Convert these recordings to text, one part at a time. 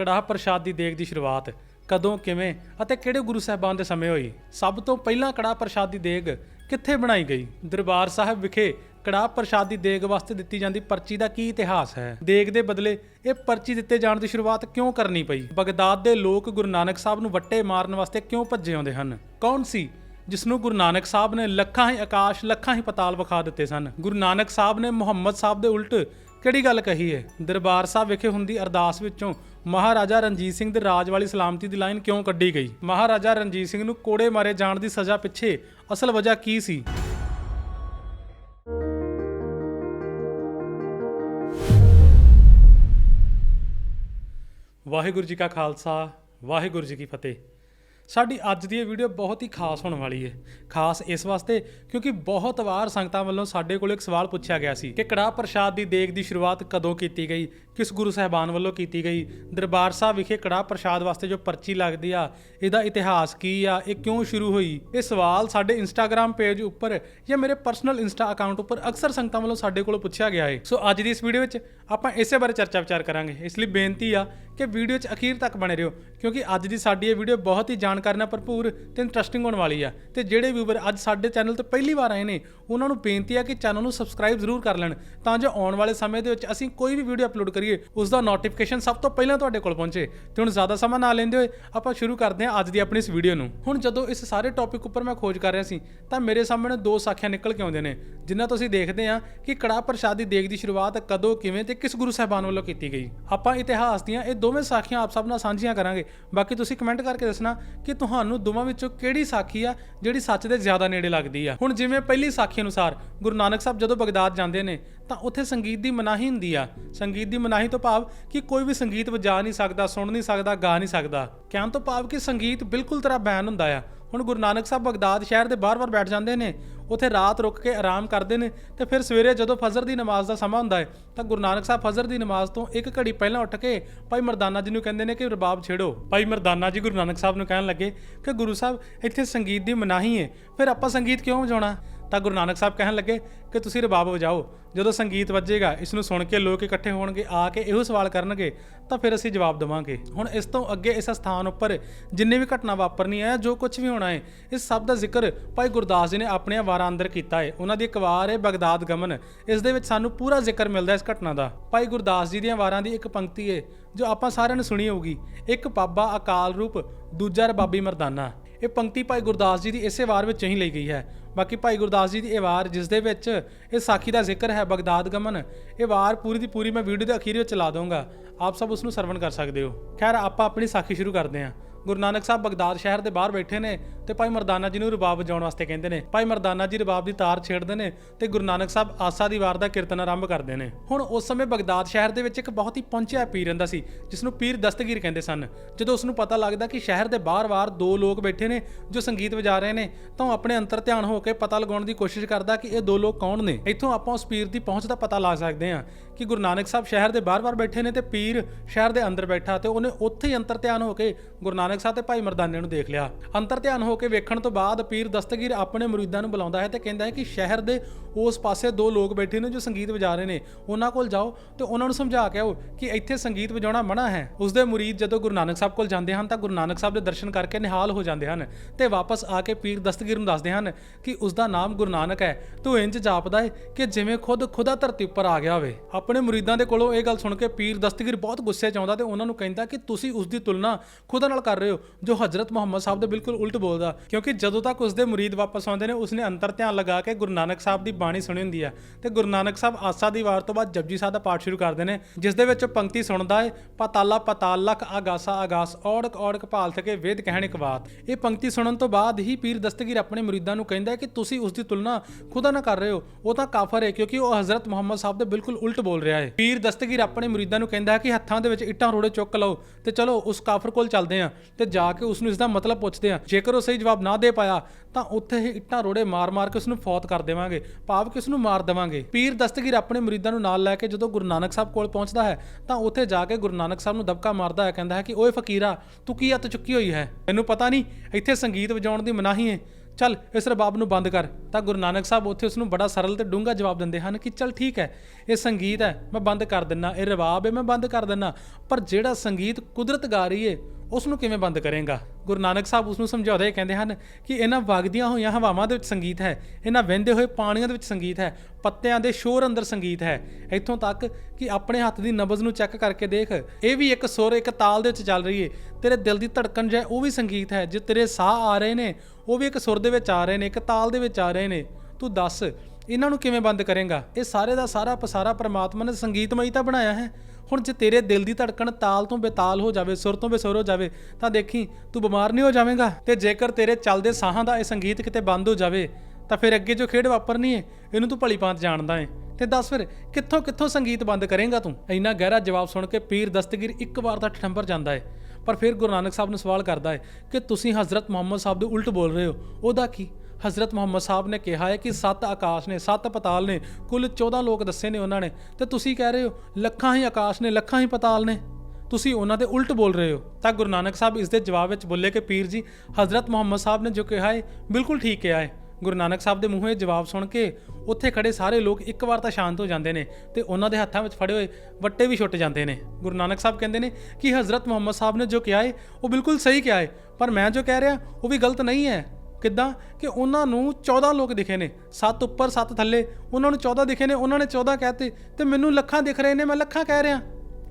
ਕੜਾਹ ਪ੍ਰਸ਼ਾਦ ਦੀ ਦੇਗ ਦੀ ਸ਼ੁਰੂਆਤ ਕਦੋਂ, ਕਿਵੇਂ ਅਤੇ ਕਿਹੜੇ ਗੁਰੂ ਸਾਹਿਬਾਨ ਦੇ ਸਮੇਂ ਹੋਈ? ਸਭ ਤੋਂ ਪਹਿਲਾਂ ਕੜਾਹ ਪ੍ਰਸ਼ਾਦ ਦੀ ਦੇਗ ਕਿੱਥੇ ਬਣਾਈ ਗਈ? ਦਰਬਾਰ ਸਾਹਿਬ ਵਿਖੇ ਕੜਾਹ ਪ੍ਰਸ਼ਾਦ ਦੀ ਦੇਗ ਵਾਸਤੇ ਦਿੱਤੀ ਜਾਂਦੀ ਪਰਚੀ ਦਾ ਕੀ ਇਤਿਹਾਸ ਹੈ? ਦੇਗ ਦੇ ਬਦਲੇ ਇਹ ਪਰਚੀ ਦਿੱਤੇ ਜਾਣ ਦੀ ਸ਼ੁਰੂਆਤ ਕਿਉਂ ਕਰਨੀ ਪਈ? ਬਗਦਾਦ ਦੇ ਲੋਕ ਗੁਰੂ ਨਾਨਕ ਸਾਹਿਬ ਨੂੰ ਵੱਟੇ ਮਾਰਨ ਵਾਸਤੇ ਕਿਉਂ ਭੱਜੇ ਆਉਂਦੇ ਹਨ? ਕੌਣ ਸੀ ਜਿਸ ਨੂੰ ਗੁਰੂ ਨਾਨਕ ਸਾਹਿਬ ਨੇ ਲੱਖਾਂ ਹੀ ਆਕਾਸ਼, ਲੱਖਾਂ ਹੀ ਪਤਾਲ ਵਿਖਾ ਦਿੱਤੇ ਸਨ? ਗੁਰੂ ਨਾਨਕ ਸਾਹਿਬ ਨੇ ਮੁਹੰਮਦ ਸਾਹਿਬ ਦੇ ਉਲਟ ਕਿਹੜੀ ਗੱਲ ਕਹੀ ਹੈ ਦਰਬਾਰ ਸਾਹਿਬ ਵਿਖੇ ਹੁੰਦੀ ਅਰਦਾਸ ਵਿੱਚੋਂ ਮਹਾਰਾਜਾ ਰਣਜੀਤ ਸਿੰਘ ਦੇ ਰਾਜ ਵਾਲੀ ਸਲਾਮਤੀ ਦੀ ਲਾਈਨ ਕਿਉਂ ਕੱਢੀ ਗਈ? ਮਹਾਰਾਜਾ ਰਣਜੀਤ ਸਿੰਘ ਨੂੰ ਕੋੜੇ ਮਾਰੇ ਜਾਣ ਦੀ ਸਜ਼ਾ ਪਿੱਛੇ ਅਸਲ ਵਜ੍ਹਾ ਕੀ ਸੀ? ਵਾਹਿਗੁਰੂ ਜੀ ਕਾ ਖਾਲਸਾ, ਵਾਹਿਗੁਰੂ ਜੀ ਕੀ ਫਤਿਹ। ਸਾਡੀ ਅੱਜ ਦੀ ਇਹ ਵੀਡੀਓ ਬਹੁਤ ਹੀ ਖਾਸ ਹੋਣ ਵਾਲੀ ਹੈ। ਖਾਸ ਇਸ ਵਾਸਤੇ ਕਿਉਂਕਿ ਬਹੁਤ ਵਾਰ ਸੰਗਤਾਂ ਵੱਲੋਂ ਸਾਡੇ ਕੋਲ ਇੱਕ ਸਵਾਲ ਪੁੱਛਿਆ ਗਿਆ ਸੀ ਕਿ ਕੜਾਹ ਪ੍ਰਸ਼ਾਦ ਦੀ ਦੇਗ ਦੀ ਸ਼ੁਰੂਆਤ ਕਦੋਂ ਕੀਤੀ ਗਈ ਕਿਸ ਗੁਰੂ ਸਾਹਿਬਾਨ ਵੱਲੋਂ ਕੀਤੀ ਗਈ? ਦਰਬਾਰ ਸਾਹਿਬ ਵਿਖੇ ਕੜਾਹ ਪ੍ਰਸ਼ਾਦ ਵਾਸਤੇ ਜੋ ਪਰਚੀ ਲੱਗਦੀ ਆ, ਇਹਦਾ ਇਤਿਹਾਸ ਕੀ ਆ? ਇਹ ਕਿਉਂ ਸ਼ੁਰੂ ਹੋਈ? ਇਹ ਸਵਾਲ ਸਾਡੇ ਇੰਸਟਾਗ੍ਰam ਪੇਜ ਉੱਪਰ ਜਾਂ ਮੇਰੇ ਪਰਸਨਲ ਇੰਸਟਾ ਅਕਾਊਂਟ ਉੱਪਰ ਅਕਸਰ ਸੰਗਤਾਂ ਵੱਲੋਂ ਸਾਡੇ ਕੋਲੋਂ ਪੁੱਛਿਆ ਗਿਆ ਹੈ ਸੋ ਅੱਜ ਦੀ ਇਸ ਵੀਡੀਓ ਵਿੱਚ ਆਪਾਂ ਇਸੇ ਬਾਰੇ ਚਰਚਾ ਵਿਚਾਰ ਕਰਾਂਗੇ। ਇਸ ਲਈ ਬੇਨਤੀ ਆ ਕਿ ਵੀਡੀਓ 'ਚ ਅਖੀਰ ਤੱਕ ਬਣੇ ਰਹੋ, ਕਿਉਂਕਿ ਅੱਜ ਦੀ ਸਾਡੀ ਇਹ ਵੀਡੀਓ ਬਹੁਤ ਹੀ ਜਾਣਕਾਰੀ ਨਾਲ ਭਰਪੂਰ ਤੇ ਇੰਟਰਸਟਿੰਗ ਹੋਣ ਵਾਲੀ ਆ। ਤੇ ਜਿਹੜੇ ਵੀਵਰ ਅੱਜ ਸਾਡੇ ਚੈਨਲ ਤੇ ਪਹਿਲੀ ਵਾਰ ਆਏ ਨੇ, ਉਹਨਾਂ ਨੂੰ ਬੇਨਤੀ ਆ ਕਿ ਚੈਨਲ ਨੂੰ ਸਬਸਕ੍ਰਾਈਬ ਜ਼ਰੂਰ ਕਰ ਲੈਣ, ਤਾਂ ਜੋ ਆਉਣ ਵਾਲੇ ਸਮੇਂ ਦੇ ਵਿੱਚ ਅਸੀਂ ਕੋਈ ਵੀ ਵੀਡੀਓ ਅਪਲੋਡ ਕਰੀਏ ਉਸ ਦਾ ਨੋਟੀਫਿਕੇਸ਼ਨ ਸਭ ਤੋਂ ਪਹਿਲਾਂ ਤੁਹਾਡੇ ਕੋਲ ਪਹੁੰਚੇ। ਤੇ ਹੁਣ ਜ਼ਿਆਦਾ ਸਮਾਂ ਨਾ ਲੈਂਦੇ ਹੋਏ ਆਪਾਂ ਸ਼ੁਰੂ ਕਰਦੇ ਹਾਂ ਅੱਜ ਦੀ ਆਪਣੀ ਇਸ ਵੀਡੀਓ ਨੂੰ। ਹੁਣ ਜਦੋਂ ਇਸ ਸਾਰੇ ਟੌਪਿਕ ਉੱਪਰ ਮੈਂ ਖੋਜ ਕਰ ਰਿਹਾ ਸੀ, ਤਾਂ ਮੇਰੇ ਸਾਹਮਣੇ ਦੋ ਸਾਖੀਆਂ ਨਿਕਲ ਕੇ ਆਉਂਦੇ ਨੇ, ਜਿਨ੍ਹਾਂ ਤੁਸੀਂ ਦੇਖਦੇ ਹਾਂ ਕਿ ਕੜਾਹ ਪ੍ਰਸ਼ਾਦ ਦੀ ਦੇਗ ਦੀ ਸ਼ੁਰੂਆਤ ਕਦੋਂ, ਕਿਵੇਂ ਤੇ ਕਿਸ ਗੁਰੂ ਸਾਹਿਬਾਨ ਵੱਲੋਂ ਕੀਤੀ ਗਈ। ਆਪਾਂ ਇਤਿਹਾਸ ਦੀਆਂ ਇਹ ਦੋਵੇਂ ਸਾਖੀਆਂ ਆਪ ਸਭ ਨਾਲ ਸਾਂਝੀਆਂ ਕਰਾਂਗੇ। ਬਾਕੀ ਤੁਸੀਂ ਕਮੈਂਟ ਕਰਕੇ ਦੱਸਣਾ ਕਿ ਤੁਹਾਨੂੰ ਦੋਵਾਂ ਵਿੱਚੋਂ ਕਿਹੜੀ ਸਾਖੀ ਆ ਜਿਹੜੀ ਸੱਚ ਦੇ ਜ਼ਿਆਦਾ ਨੇੜੇ ਲੱਗਦੀ ਆ। ਹੁਣ ਜਿਵੇਂ ਪਹਿਲੀ ਸਾਖੀ ਅਨੁਸਾਰ ਗੁਰੂ ਨਾਨਕ ਸਾਹਿਬ ਜਦੋਂ ਬਗਦਾਦ ਜਾਂਦੇ ਨੇ ਤਾਂ ਉੱਥੇ ਸੰਗੀਤ ਦੀ ਮਨਾਹੀ ਹੁੰਦੀ ਆ। ਸੰਗੀਤ ਦੀ ਮਨਾਹੀ ਤੋਂ ਭਾਵ ਕਿ ਕੋਈ ਵੀ ਸੰਗੀਤ ਵਜਾ ਨਹੀਂ ਸਕਦਾ, ਸੁਣ ਨਹੀਂ ਸਕਦਾ, ਗਾ ਨਹੀਂ ਸਕਦਾ। ਕਹਿਣ ਤੋਂ ਭਾਵ ਕਿ ਸੰਗੀਤ ਬਿਲਕੁਲ ਤਰ੍ਹਾਂ ਬੈਨ ਹੁੰਦਾ ਆ। ਹੁਣ ਗੁਰੂ ਨਾਨਕ ਸਾਹਿਬ ਬਗਦਾਦ ਸ਼ਹਿਰ ਦੇ ਬਾਹਰ-ਬਾਹਰ ਬੈਠ ਜਾਂਦੇ ਨੇ, ਉੱਥੇ ਰਾਤ ਰੁਕ ਕੇ ਆਰਾਮ ਕਰਦੇ ਨੇ ਤੇ ਫਿਰ ਸਵੇਰੇ ਜਦੋਂ ਫਜਰ ਦੀ ਨਮਾਜ਼ ਦਾ ਸਮਾਂ ਹੁੰਦਾ ਹੈ, ਤਾਂ ਗੁਰੂ ਨਾਨਕ ਸਾਹਿਬ ਫਜਰ ਦੀ ਨਮਾਜ਼ ਤੋਂ ਇੱਕ ਘੜੀ ਪਹਿਲਾਂ ਉੱਠ ਕੇ ਭਾਈ ਮਰਦਾਨਾ ਜੀ ਨੂੰ ਕਹਿੰਦੇ ਨੇ ਕਿ ਰਬਾਬ ਛੇੜੋ। ਭਾਈ ਮਰਦਾਨਾ ਜੀ ਗੁਰੂ ਨਾਨਕ ਸਾਹਿਬ ਨੂੰ ਕਹਿਣ ਲੱਗੇ ਕਿ ਗੁਰੂ ਸਾਹਿਬ, ਇੱਥੇ ਸੰਗੀਤ ਦੀ ਮਨਾਹੀ ਹੈ, ਫਿਰ ਆਪਾਂ ਸੰਗੀਤ ਕਿਉਂ ਵਜਾਉਣਾ? ਤਾਂ ਗੁਰੂ ਨਾਨਕ ਸਾਹਿਬ ਕਹਿਣ ਲੱਗੇ ਕਿ ਤੁਸੀਂ ਰਬਾਬ ਵਜਾਓ। ਜਦੋਂ ਸੰਗੀਤ ਵੱਜੇਗਾ, ਇਸ ਨੂੰ ਸੁਣ ਕੇ ਲੋਕ ਇਕੱਠੇ ਹੋਣਗੇ, ਆ ਕੇ ਇਹੋ ਸਵਾਲ ਕਰਨਗੇ, ਤਾਂ ਫਿਰ ਅਸੀਂ ਜਵਾਬ ਦੇਵਾਂਗੇ। ਹੁਣ ਇਸ ਤੋਂ ਅੱਗੇ ਇਸ ਸਥਾਨ ਉੱਪਰ ਜਿੰਨੇ ਵੀ ਘਟਨਾ ਵਾਪਰਨੀ ਹੈ ਜੋ ਕੁਝ ਵੀ ਹੋਣਾ ਹੈ, ਇਸ ਸਭ ਦਾ ਜ਼ਿਕਰ ਭਾਈ ਗੁਰਦਾਸ ਜੀ ਨੇ ਆਪਣੀਆਂ ਵਾਰਾਂ ਅੰਦਰ ਕੀਤਾ ਹੈ। ਉਹਨਾਂ ਦੀ ਇੱਕ ਵਾਰ ਹੈ ਬਗਦਾਦ ਗਮਨ। ਇਸ ਦੇ ਵਿੱਚ ਸਾਨੂੰ ਪੂਰਾ ਜ਼ਿਕਰ ਮਿਲਦਾ ਇਸ ਘਟਨਾ ਦਾ। ਭਾਈ ਗੁਰਦਾਸ ਜੀ ਦੀਆਂ ਵਾਰਾਂ ਦੀ ਇੱਕ ਪੰਕਤੀ ਹੈ, ਜੋ ਆਪਾਂ ਸਾਰਿਆਂ ਨੇ ਸੁਣੀ ਹੋਊਗੀ। ਇੱਕ ਬਾਬਾ ਅਕਾਲ ਰੂਪ, ਦੂਜਾ ਰਬਾਬੀ ਮਰਦਾਨਾ। ਇਹ ਪੰਕਤੀ ਭਾਈ ਗੁਰਦਾਸ ਜੀ ਦੀ ਇਸੇ ਵਾਰ ਵਿੱਚ ਹੀ ਲਈ ਗਈ ਹੈ। ਬਾਕੀ ਭਾਈ ਗੁਰਦਾਸ ਜੀ ਦੀ ਇਹ ਵਾਰ ਜਿਸ ਦੇ ਵਿੱਚ ਇਹ ਸਾਖੀ ਦਾ ਜ਼ਿਕਰ ਹੈ ਬਗਦਾਦ ਗਮਨ, ਇਹ ਵਾਰ ਪੂਰੀ ਦੀ ਪੂਰੀ ਮੈਂ ਵੀਡੀਓ ਦੇ ਅਖੀਰ ਵਿੱਚ ਚਲਾ ਦਊਂਗਾ। ਆਪ ਸਭ ਉਸ ਨੂੰ ਸਰਵਣ ਕਰ ਸਕਦੇ ਹੋ। ਖੈਰ, ਆਪਾਂ ਆਪਣੀ ਸਾਖੀ ਸ਼ੁਰੂ ਕਰਦੇ ਹਾਂ। ਗੁਰੂ ਨਾਨਕ ਸਾਹਿਬ ਬਗਦਾਦ ਸ਼ਹਿਰ ਦੇ ਬਾਹਰ ਬੈਠੇ ਨੇ ਤੇ ਭਾਈ ਮਰਦਾਨਾ ਜੀ ਨੂੰ ਰਬਾਬ ਵਜਾਉਣ ਵਾਸਤੇ ਕਹਿੰਦੇ ਨੇ। ਭਾਈ ਮਰਦਾਨਾ ਜੀ ਰਬਾਬ ਦੀ ਤਾਰ ਛੇੜਦੇ ਨੇ ਤੇ ਗੁਰੂ ਨਾਨਕ ਸਾਹਿਬ ਆਸਾ ਦੀ ਵਾਰ ਦਾ ਕੀਰਤਨ ਆਰੰਭ ਕਰਦੇ ਨੇ। ਹੁਣ ਉਸ ਸਮੇਂ ਬਗਦਾਦ ਸ਼ਹਿਰ ਦੇ ਵਿੱਚ ਇੱਕ ਬਹੁਤ ਹੀ ਪਹੁੰਚਿਆ ਪੀਰ ਰਹਿੰਦਾ ਸੀ, ਜਿਸ ਨੂੰ ਪੀਰ ਦਸਤਗੀਰ ਕਹਿੰਦੇ ਸਨ। ਜਦੋਂ ਉਸ ਨੂੰ ਪਤਾ ਲੱਗਦਾ ਕਿ ਸ਼ਹਿਰ ਦੇ ਬਾਹਰ-ਬਾਹਰ ਦੋ ਲੋਕ ਬੈਠੇ ਨੇ ਜੋ ਸੰਗੀਤ ਵਜਾ ਰਹੇ ਨੇ, ਤਾਂ ਉਹ ਆਪਣੇ ਅੰਤਰ ਧਿਆਨ ਹੋ ਕੇ ਪਤਾ ਲਗਾਉਣ ਦੀ ਕੋਸ਼ਿਸ਼ ਕਰਦਾ ਕਿ ਇਹ ਦੋ ਲੋਕ ਕੌਣ ਨੇ। ਇੱਥੋਂ ਆਪਾਂ ਉਸ ਪੀਰ ਦੀ ਪਹੁੰਚ ਦਾ ਪਤਾ ਲਾ ਸਕਦੇ ਹਾਂ ਕਿ ਗੁਰੂ ਨਾਨਕ ਸਾਹਿਬ ਸ਼ਹਿਰ ਦੇ ਬਾਹਰ-ਬਾਹਰ ਬੈਠੇ ਨੇ ਤੇ ਪੀਰ ਸ਼ਹਿਰ ਦੇ ਅੰਦਰ ਬੈਠਾ ਤੇ ਉਹਨੇ ਉੱਥੇ ਹੀ ਅੰਤਰ ਧਿਆਨ ਹੋ ਕੇ ਗੁਰੂ ਨਾਨਕ ਸਾਹਿਬ ਤੇ ਭਾਈ ਮਰਦਾਨੇ ਨੂੰ ਦੇਖ ਲਿਆ। ਅੰਤਰ ਧਿਆਨ ਹੋ ਕੇ ਵੇਖਣ ਤੋਂ ਬਾਅਦ ਪੀਰ ਦਸਤਗੀਰ ਆਪਣੇ ਮੁਰੀਦਾਂ ਨੂੰ ਬੁਲਾਉਂਦਾ ਹੈ ਤੇ ਕਹਿੰਦਾ ਹੈ ਕਿ ਸ਼ਹਿਰ ਦੇ ਉਸ ਪਾਸੇ ਦੋ ਲੋਕ ਬੈਠੇ ਨੇ ਜੋ ਸੰਗੀਤ ਵਜਾ ਰਹੇ ਨੇ। ਉਹਨਾਂ ਕੋਲ ਜਾਓ ਤੇ ਉਹਨਾਂ ਨੂੰ ਸਮਝਾ ਕੇ ਆਓ ਕਿ ਇੱਥੇ ਸੰਗੀਤ ਵਜਾਉਣਾ ਮਨਾ ਹੈ। ਉਸ ਦੇ ਮੁਰੀਦ ਜਦੋਂ ਗੁਰੂ ਨਾਨਕ ਸਾਹਿਬ ਕੋਲ ਜਾਂਦੇ ਹਨ ਤਾਂ ਗੁਰੂ ਨਾਨਕ ਸਾਹਿਬ ਦੇ ਦਰਸ਼ਨ ਕਰਕੇ ਨਿਹਾਲ ਹੋ ਜਾਂਦੇ ਹਨ ਤੇ ਵਾਪਸ ਆ ਕੇ ਪੀਰ ਦਸਤਗੀਰ ਨੂੰ ਦੱਸਦੇ ਹਨ ਕਿ ਉਸ ਦਾ ਨਾਮ ਗੁਰੂ ਨਾਨਕ ਹੈ। ਤੂੰ ਇੰਜ ਜਾਪਦਾ ਹੈ ਕਿ ਜਿਵੇਂ ਖੁਦ ਖੁਦਾ ਧਰਤੀ ਉੱਪਰ ਆ ਗਿਆ ਹੋਵੇ। ਆਪਣੇ ਮੁਰੀਦਾਂ ਦੇ ਕੋਲੋਂ ਇਹ ਗੱਲ ਸੁਣ ਕੇ ਪੀਰ ਦਸਤਗੀਰ ਬਹੁਤ ਗੁੱਸੇ 'ਚ ਆਉਂਦਾ ਤੇ ਉਹਨਾਂ ਨੂੰ ਕਹਿੰਦਾ ਕਿ ਤੁਸੀਂ ਉਸ ਦੀ ਤੁਲਨਾ ਖੁਦਾ ਨਾਲ ਕਰ ਰਹੇ ਹੋ, ਜੋ ਹਜ਼ਰਤ ਮੁਹੰਮਦ ਸਾਹਿਬ ਦੇ ਬਿਲਕੁਲ ਉਲਟ ਬੋਲਦਾ। ਕਿਉਂਕਿ ਜਦੋਂ ਤੱਕ ਉਸ ਦੇ ਮੁਰੀਦ ਵਾਪਸ ਆਉਂਦੇ ਨੇ, ਉਸਨੇ ਅੰਤਰ ਧਿਆਨ ਲਗਾ ਕੇ ਗੁਰੂ ਨਾਨਕ ਸਾਹਿਬ ਦੀ ਬਾਣੀ ਸੁਣੀ ਹੁੰਦੀ ਹੈ। ਤੇ ਗੁਰੂ ਨਾਨਕ ਸਾਹਿਬ ਆਸਾ ਦੀ ਵਾਰ ਤੋਂ ਬਾਅਦ ਜਪਜੀ ਸਾਹਿਬ ਦਾ ਪਾਠ ਸ਼ੁਰੂ ਕਰਦੇ ਨੇ, ਜਿਸ ਦੇ ਵਿੱਚ ਪੰਕਤੀ ਸੁਣਦਾ ਹੈ, ਪਤਾਲਾ ਪਤਾਲ ਲਖ ਆਗਾਸਾ ਆਗਾਸ, ਔੜਕ ਔੜਕ ਭਾਲ ਥਕੇ ਵੇਦ ਕਹਿਣ ਇੱਕ ਬਾਤ। ਇਹ ਪੰਕਤੀ ਸੁਣਨ ਤੋਂ ਬਾਅਦ ਹੀ ਪੀਰ ਦਸਤਗੀਰ ਆਪਣੇ ਮੁਰੀਦਾਂ ਨੂੰ ਕਹਿੰਦਾ ਹੈ ਕਿ ਤੁਸੀਂ ਉਸ ਦੀ ਤੁਲਨਾ ਖੁਦਾ ਨਾਲ ਕਰ ਰਹੇ ਹੋ। ਉਹ ਤਾਂ ਕਾਫਰ ਹੈ, ਕਿਉਂਕਿ ਉਹ ਹਜ਼ਰਤ ਮੁਹੰਮਦ ਸਾਹਿਬ ਦੇ ਬਿਲਕੁਲ ਉਲਟ ਬੋਲ ਰਿਹਾ ਹੈ। ਪੀਰ ਦਸਤਗੀਰ ਆਪਣੇ ਮੁਰੀਦਾਂ ਨੂੰ ਕਹਿੰਦਾ ਹੈ ਕਿ ਹੱਥਾਂ ਦੇ ਵਿੱਚ ਇੱਟਾਂ ਰੋੜੇ ਚੁੱਕ ਲਓ ਤੇ ਚਲੋ, ਉਸ ਕਾਫਰ ਕੋਲ ਚੱਲਦੇ ਹਾਂ। ਤੇ ਜਾ ਕੇ ਉਸ ਨੂੰ ਇਸ ਦਾ ਮਤਲਬ ਪੁੱਛਦੇ ਹਾਂ ਜੇਕਰ ਉਹ ਸਹੀ ਜਵਾਬ ਨਾ ਦੇ ਪਾਇਆ, ਤਾਂ ਉੱਥੇ ਹੀ ਇੱਟਾਂ ਰੋੜੇ ਮਾਰ-ਮਾਰ ਕੇ ਉਸ ਨੂੰ ਫੌਤ ਕਰ ਦੇਵਾਂਗੇ, ਭਾਵ ਕਿ ਉਸ ਨੂੰ ਮਾਰ ਦੇਵਾਂਗੇ। ਪੀਰ ਦਸਤਗੀਰ ਆਪਣੇ ਮੁਰੀਦਾਂ ਨੂੰ ਨਾਲ ਲੈ ਕੇ ਜਦੋਂ ਗੁਰੂ ਨਾਨਕ ਸਾਹਿਬ ਕੋਲ ਪਹੁੰਚਦਾ ਹੈ, ਤਾਂ ਉੱਥੇ ਜਾ ਕੇ ਗੁਰੂ ਨਾਨਕ ਸਾਹਿਬ ਨੂੰ ਦਬਕਾ ਮਾਰਦਾ ਹੈ, ਕਹਿੰਦਾ ਹੈ ਕਿ, ਓਏ ਫਕੀਰਾ, ਤੂੰ ਕੀ ਹੱਥ ਚੁੱਕੀ ਹੋਈ ਹੈ? ਤੈਨੂੰ ਪਤਾ ਨਹੀਂ, ਇੱਥੇ ਸੰਗੀਤ ਵਜਾਉਣ ਦੀ ਮਨਾਹੀ ਹੈ ਚੱਲ, ਇਸ ਰਬਾਬ ਨੂੰ ਬੰਦ ਕਰ। ਤਾਂ ਗੁਰੂ ਨਾਨਕ ਸਾਹਿਬ ਉੱਥੇ ਉਸ ਨੂੰ ਬੜਾ ਸਰਲ ਤੇ ਡੂੰਘਾ ਜਵਾਬ ਦਿੰਦੇ ਹਨ ਕਿ, ਚੱਲ ਠੀਕ ਹੈ, ਇਹ ਸੰਗੀਤ ਹੈ, ਮੈਂ ਬੰਦ ਕਰ ਦਿੰਨਾ, ਇਹ ਰਬਾਬ ਹੈ ਮੈਂ ਬੰਦ ਕਰ ਦਿੰਨਾ। ਪਰ ਜਿਹੜਾ ਸੰਗੀਤ ਕੁਦਰਤ ਗਾ ਰਹੀ ਏ ਉਸ ਨੂੰ ਕਿਵੇਂ ਬੰਦ ਕਰੇਗਾ? ਗੁਰੂ ਨਾਨਕ ਸਾਹਿਬ ਉਸ ਨੂੰ ਸਮਝਾਉਂਦੇ ਕਹਿੰਦੇ ਹਨ ਕਿ ਇਹਨਾਂ ਵਗਦੀਆਂ ਹੋਈਆਂ ਹਵਾਵਾਂ ਦੇ ਵਿੱਚ ਸੰਗੀਤ ਹੈ, ਇਹਨਾਂ ਵਹਿੰਦੇ ਹੋਏ ਪਾਣੀਆਂ ਦੇ ਵਿੱਚ ਸੰਗੀਤ ਹੈ, ਪੱਤਿਆਂ ਦੇ ਸ਼ੋਰ ਅੰਦਰ ਸੰਗੀਤ ਹੈ। ਇੱਥੋਂ ਤੱਕ ਕਿ ਆਪਣੇ ਹੱਥ ਦੀ ਨਬਜ਼ ਨੂੰ ਚੈੱਕ ਕਰਕੇ ਦੇਖ, ਇਹ ਵੀ ਇੱਕ ਸੁਰ, ਇੱਕ ਤਾਲ ਦੇ ਵਿੱਚ ਚੱਲ ਰਹੀ ਹੈ ਤੇਰੇ ਦਿਲ ਦੀ ਧੜਕਣ ਜੇ ਉਹ ਵੀ ਸੰਗੀਤ ਹੈ, ਜੇ ਤੇਰੇ ਸਾਹ ਆ ਰਹੇ ਨੇ, ਉਹ ਵੀ ਇੱਕ ਸੁਰ ਦੇ ਵਿੱਚ ਆ ਰਹੇ ਨੇ, ਇੱਕ ਤਾਲ ਦੇ ਵਿੱਚ ਆ ਰਹੇ ਨੇ। ਤੂੰ ਦੱਸ, ਇਹਨਾਂ ਨੂੰ ਕਿਵੇਂ ਬੰਦ ਕਰੇਗਾ? ਇਹ ਸਾਰੇ ਦਾ ਸਾਰਾ ਪਸਾਰਾ ਪਰਮਾਤਮਾ ਨੇ ਸੰਗੀਤਮਈ ਤਾਂ ਬਣਾਇਆ ਹੈ। ਹੁਣ ਜੇ ਤੇਰੇ ਦਿਲ ਦੀ ਧੜਕਣ ਤਾਲ ਤੋਂ ਬੇਤਾਲ ਹੋ ਜਾਵੇ, ਸੁਰ ਤੋਂ ਬੇਸੁਰ ਹੋ ਜਾਵੇ, ਤਾਂ ਦੇਖੀ, ਤੂੰ ਬਿਮਾਰ ਨਹੀਂ ਹੋ ਜਾਵੇਂਗਾ। ਤੇ ਜੇਕਰ ਤੇਰੇ ਚੱਲਦੇ ਸਾਹਾਂ ਦਾ ਇਹ ਸੰਗੀਤ ਕਿਤੇ ਬੰਦ ਹੋ ਜਾਵੇ, ਤਾਂ ਫਿਰ ਅੱਗੇ ਜੋ ਖੇਡ ਵਾਪਰਨੀ ਹੈ ਇਹਨੂੰ ਤੂੰ ਭਲੀ ਭਾਂਤ ਜਾਣਦਾ ਏ। ਤੇ ਦੱਸ ਫਿਰ, ਕਿੱਥੋਂ ਕਿੱਥੋਂ ਸੰਗੀਤ ਬੰਦ ਕਰੇਗਾ ਤੂੰ? ਇੰਨਾ ਗਹਿਰਾ ਜਵਾਬ ਸੁਣ ਕੇ ਪੀਰ ਦਸਤਗੀਰ ਇੱਕ ਵਾਰ ਤਾਂ ਠੰਬਰ ਜਾਂਦਾ ਹੈ ਪਰ ਫਿਰ ਗੁਰੂ ਨਾਨਕ ਸਾਹਿਬ ਨੂੰ ਸਵਾਲ ਕਰਦਾ ਹੈ ਕਿ ਤੁਸੀਂ ਹਜ਼ਰਤ ਮੁਹੰਮਦ ਸਾਹਿਬ ਦੇ ਉਲਟ ਬੋਲ ਰਹੇ ਹੋ, ਉਹਦਾ ਕੀ? ਹਜ਼ਰਤ ਮੁਹੰਮਦ ਸਾਹਿਬ ਨੇ ਕਿਹਾ ਹੈ ਕਿ ਸੱਤ ਆਕਾਸ਼ ਨੇ, ਸੱਤ ਪਤਾਲ ਨੇ, ਕੁੱਲ 14 ਲੋਕ ਦੱਸੇ ਨੇ ਉਹਨਾਂ ਨੇ। ਤੇ ਤੁਸੀਂ ਕਹਿ ਰਹੇ ਹੋ, ਲੱਖਾਂ ਹੀ ਆਕਾਸ਼ ਨੇ, ਲੱਖਾਂ ਹੀ ਪਤਾਲ ਨੇ? ਤੁਸੀਂ ਉਹਨਾਂ ਦੇ ਉਲਟ ਬੋਲ ਰਹੇ ਹੋ। ਤਾਂ ਗੁਰੂ ਨਾਨਕ ਸਾਹਿਬ ਇਸ ਦੇ ਜਵਾਬ ਵਿੱਚ ਬੋਲੇ ਕਿ ਪੀਰ ਜੀ, ਹਜ਼ਰਤ ਮੁਹੰਮਦ ਸਾਹਿਬ ਨੇ ਜੋ ਕਿਹਾ ਹੈ, ਬਿਲਕੁਲ ਠੀਕ ਕਿਹਾ ਹੈ। ਗੁਰੂ ਨਾਨਕ ਸਾਹਿਬ ਦੇ ਮੂੰਹੋਂ ਇਹ ਜਵਾਬ ਸੁਣ ਕੇ ਉੱਥੇ ਖੜੇ ਸਾਰੇ ਲੋਕ ਇੱਕ ਵਾਰ ਤਾਂ ਸ਼ਾਂਤ ਹੋ ਜਾਂਦੇ ਨੇ ਤੇ ਉਹਨਾਂ ਦੇ ਹੱਥਾਂ ਵਿੱਚ ਫੜੇ ਹੋਏ ਵੱਟੇ ਵੀ ਛੁੱਟ ਜਾਂਦੇ ਨੇ। ਗੁਰੂ ਨਾਨਕ ਸਾਹਿਬ ਕਹਿੰਦੇ ਨੇ ਕਿ ਹਜ਼ਰਤ ਮੁਹੰਮਦ ਸਾਹਿਬ ਨੇ ਜੋ ਕਿਹਾ ਹੈ, ਉਹ ਬਿਲਕੁਲ ਸਹੀ ਕਿਹਾ ਹੈ। ਪਰ ਮੈਂ ਜੋ ਕਹਿ ਰਿਹਾ, ਉਹ ਵੀ ਗਲਤ ਨਹੀਂ ਹੈ। ਕਿੱਦਾਂ? ਕਿ ਉਹਨਾਂ ਨੂੰ 14 ਲੋਕ ਦਿਖੇ ਨੇ। ਸੱਤ ਉੱਪਰ, ਸੱਤ ਥੱਲੇ। ਉਹਨਾਂ ਨੂੰ 14 ਦਿਖੇ ਨੇ, ਉਹਨਾਂ ਨੇ 14 ਕਹਤੇ। ਤੇ ਮੈਨੂੰ ਲੱਖਾਂ ਦਿਖ ਰਹੇ ਨੇ, ਮੈਂ ਲੱਖਾਂ ਕਹਿ ਰਿਹਾ।